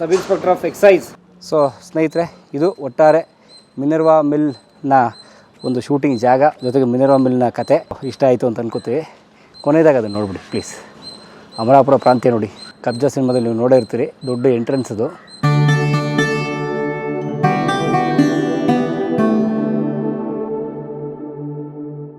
sub inspector of excise. So ಸ್ನೇಹಿತರೆ ಇದು ಒಟ್ಟಾರೆ ಮಿನರ್ವಾ ಮಿಲ್ನ ಒಂದು ಶೂಟಿಂಗ್ ಜಾಗ ಜೊತೆಗೆ ಮಿನರ್ವಾ ಮಿಲ್ನ ಕತೆ. ಇಷ್ಟ ಆಯಿತು ಅಂತ ಅನ್ಕೋತೀವಿ. ಕೊನೆಯದಾಗ ಅದನ್ನು ನೋಡಿಬಿಡಿ ಪ್ಲೀಸ್. ಅಮರಾಪುರ ಪ್ರಾಂತ್ಯ ನೋಡಿ. ಕಬ್ಜಾ ಸಿನಿಮಾದಲ್ಲಿ ನೀವು ನೋಡೇ ಇರ್ತೀರಿ. ದೊಡ್ಡ ಎಂಟ್ರೆನ್ಸ್ ಅದು.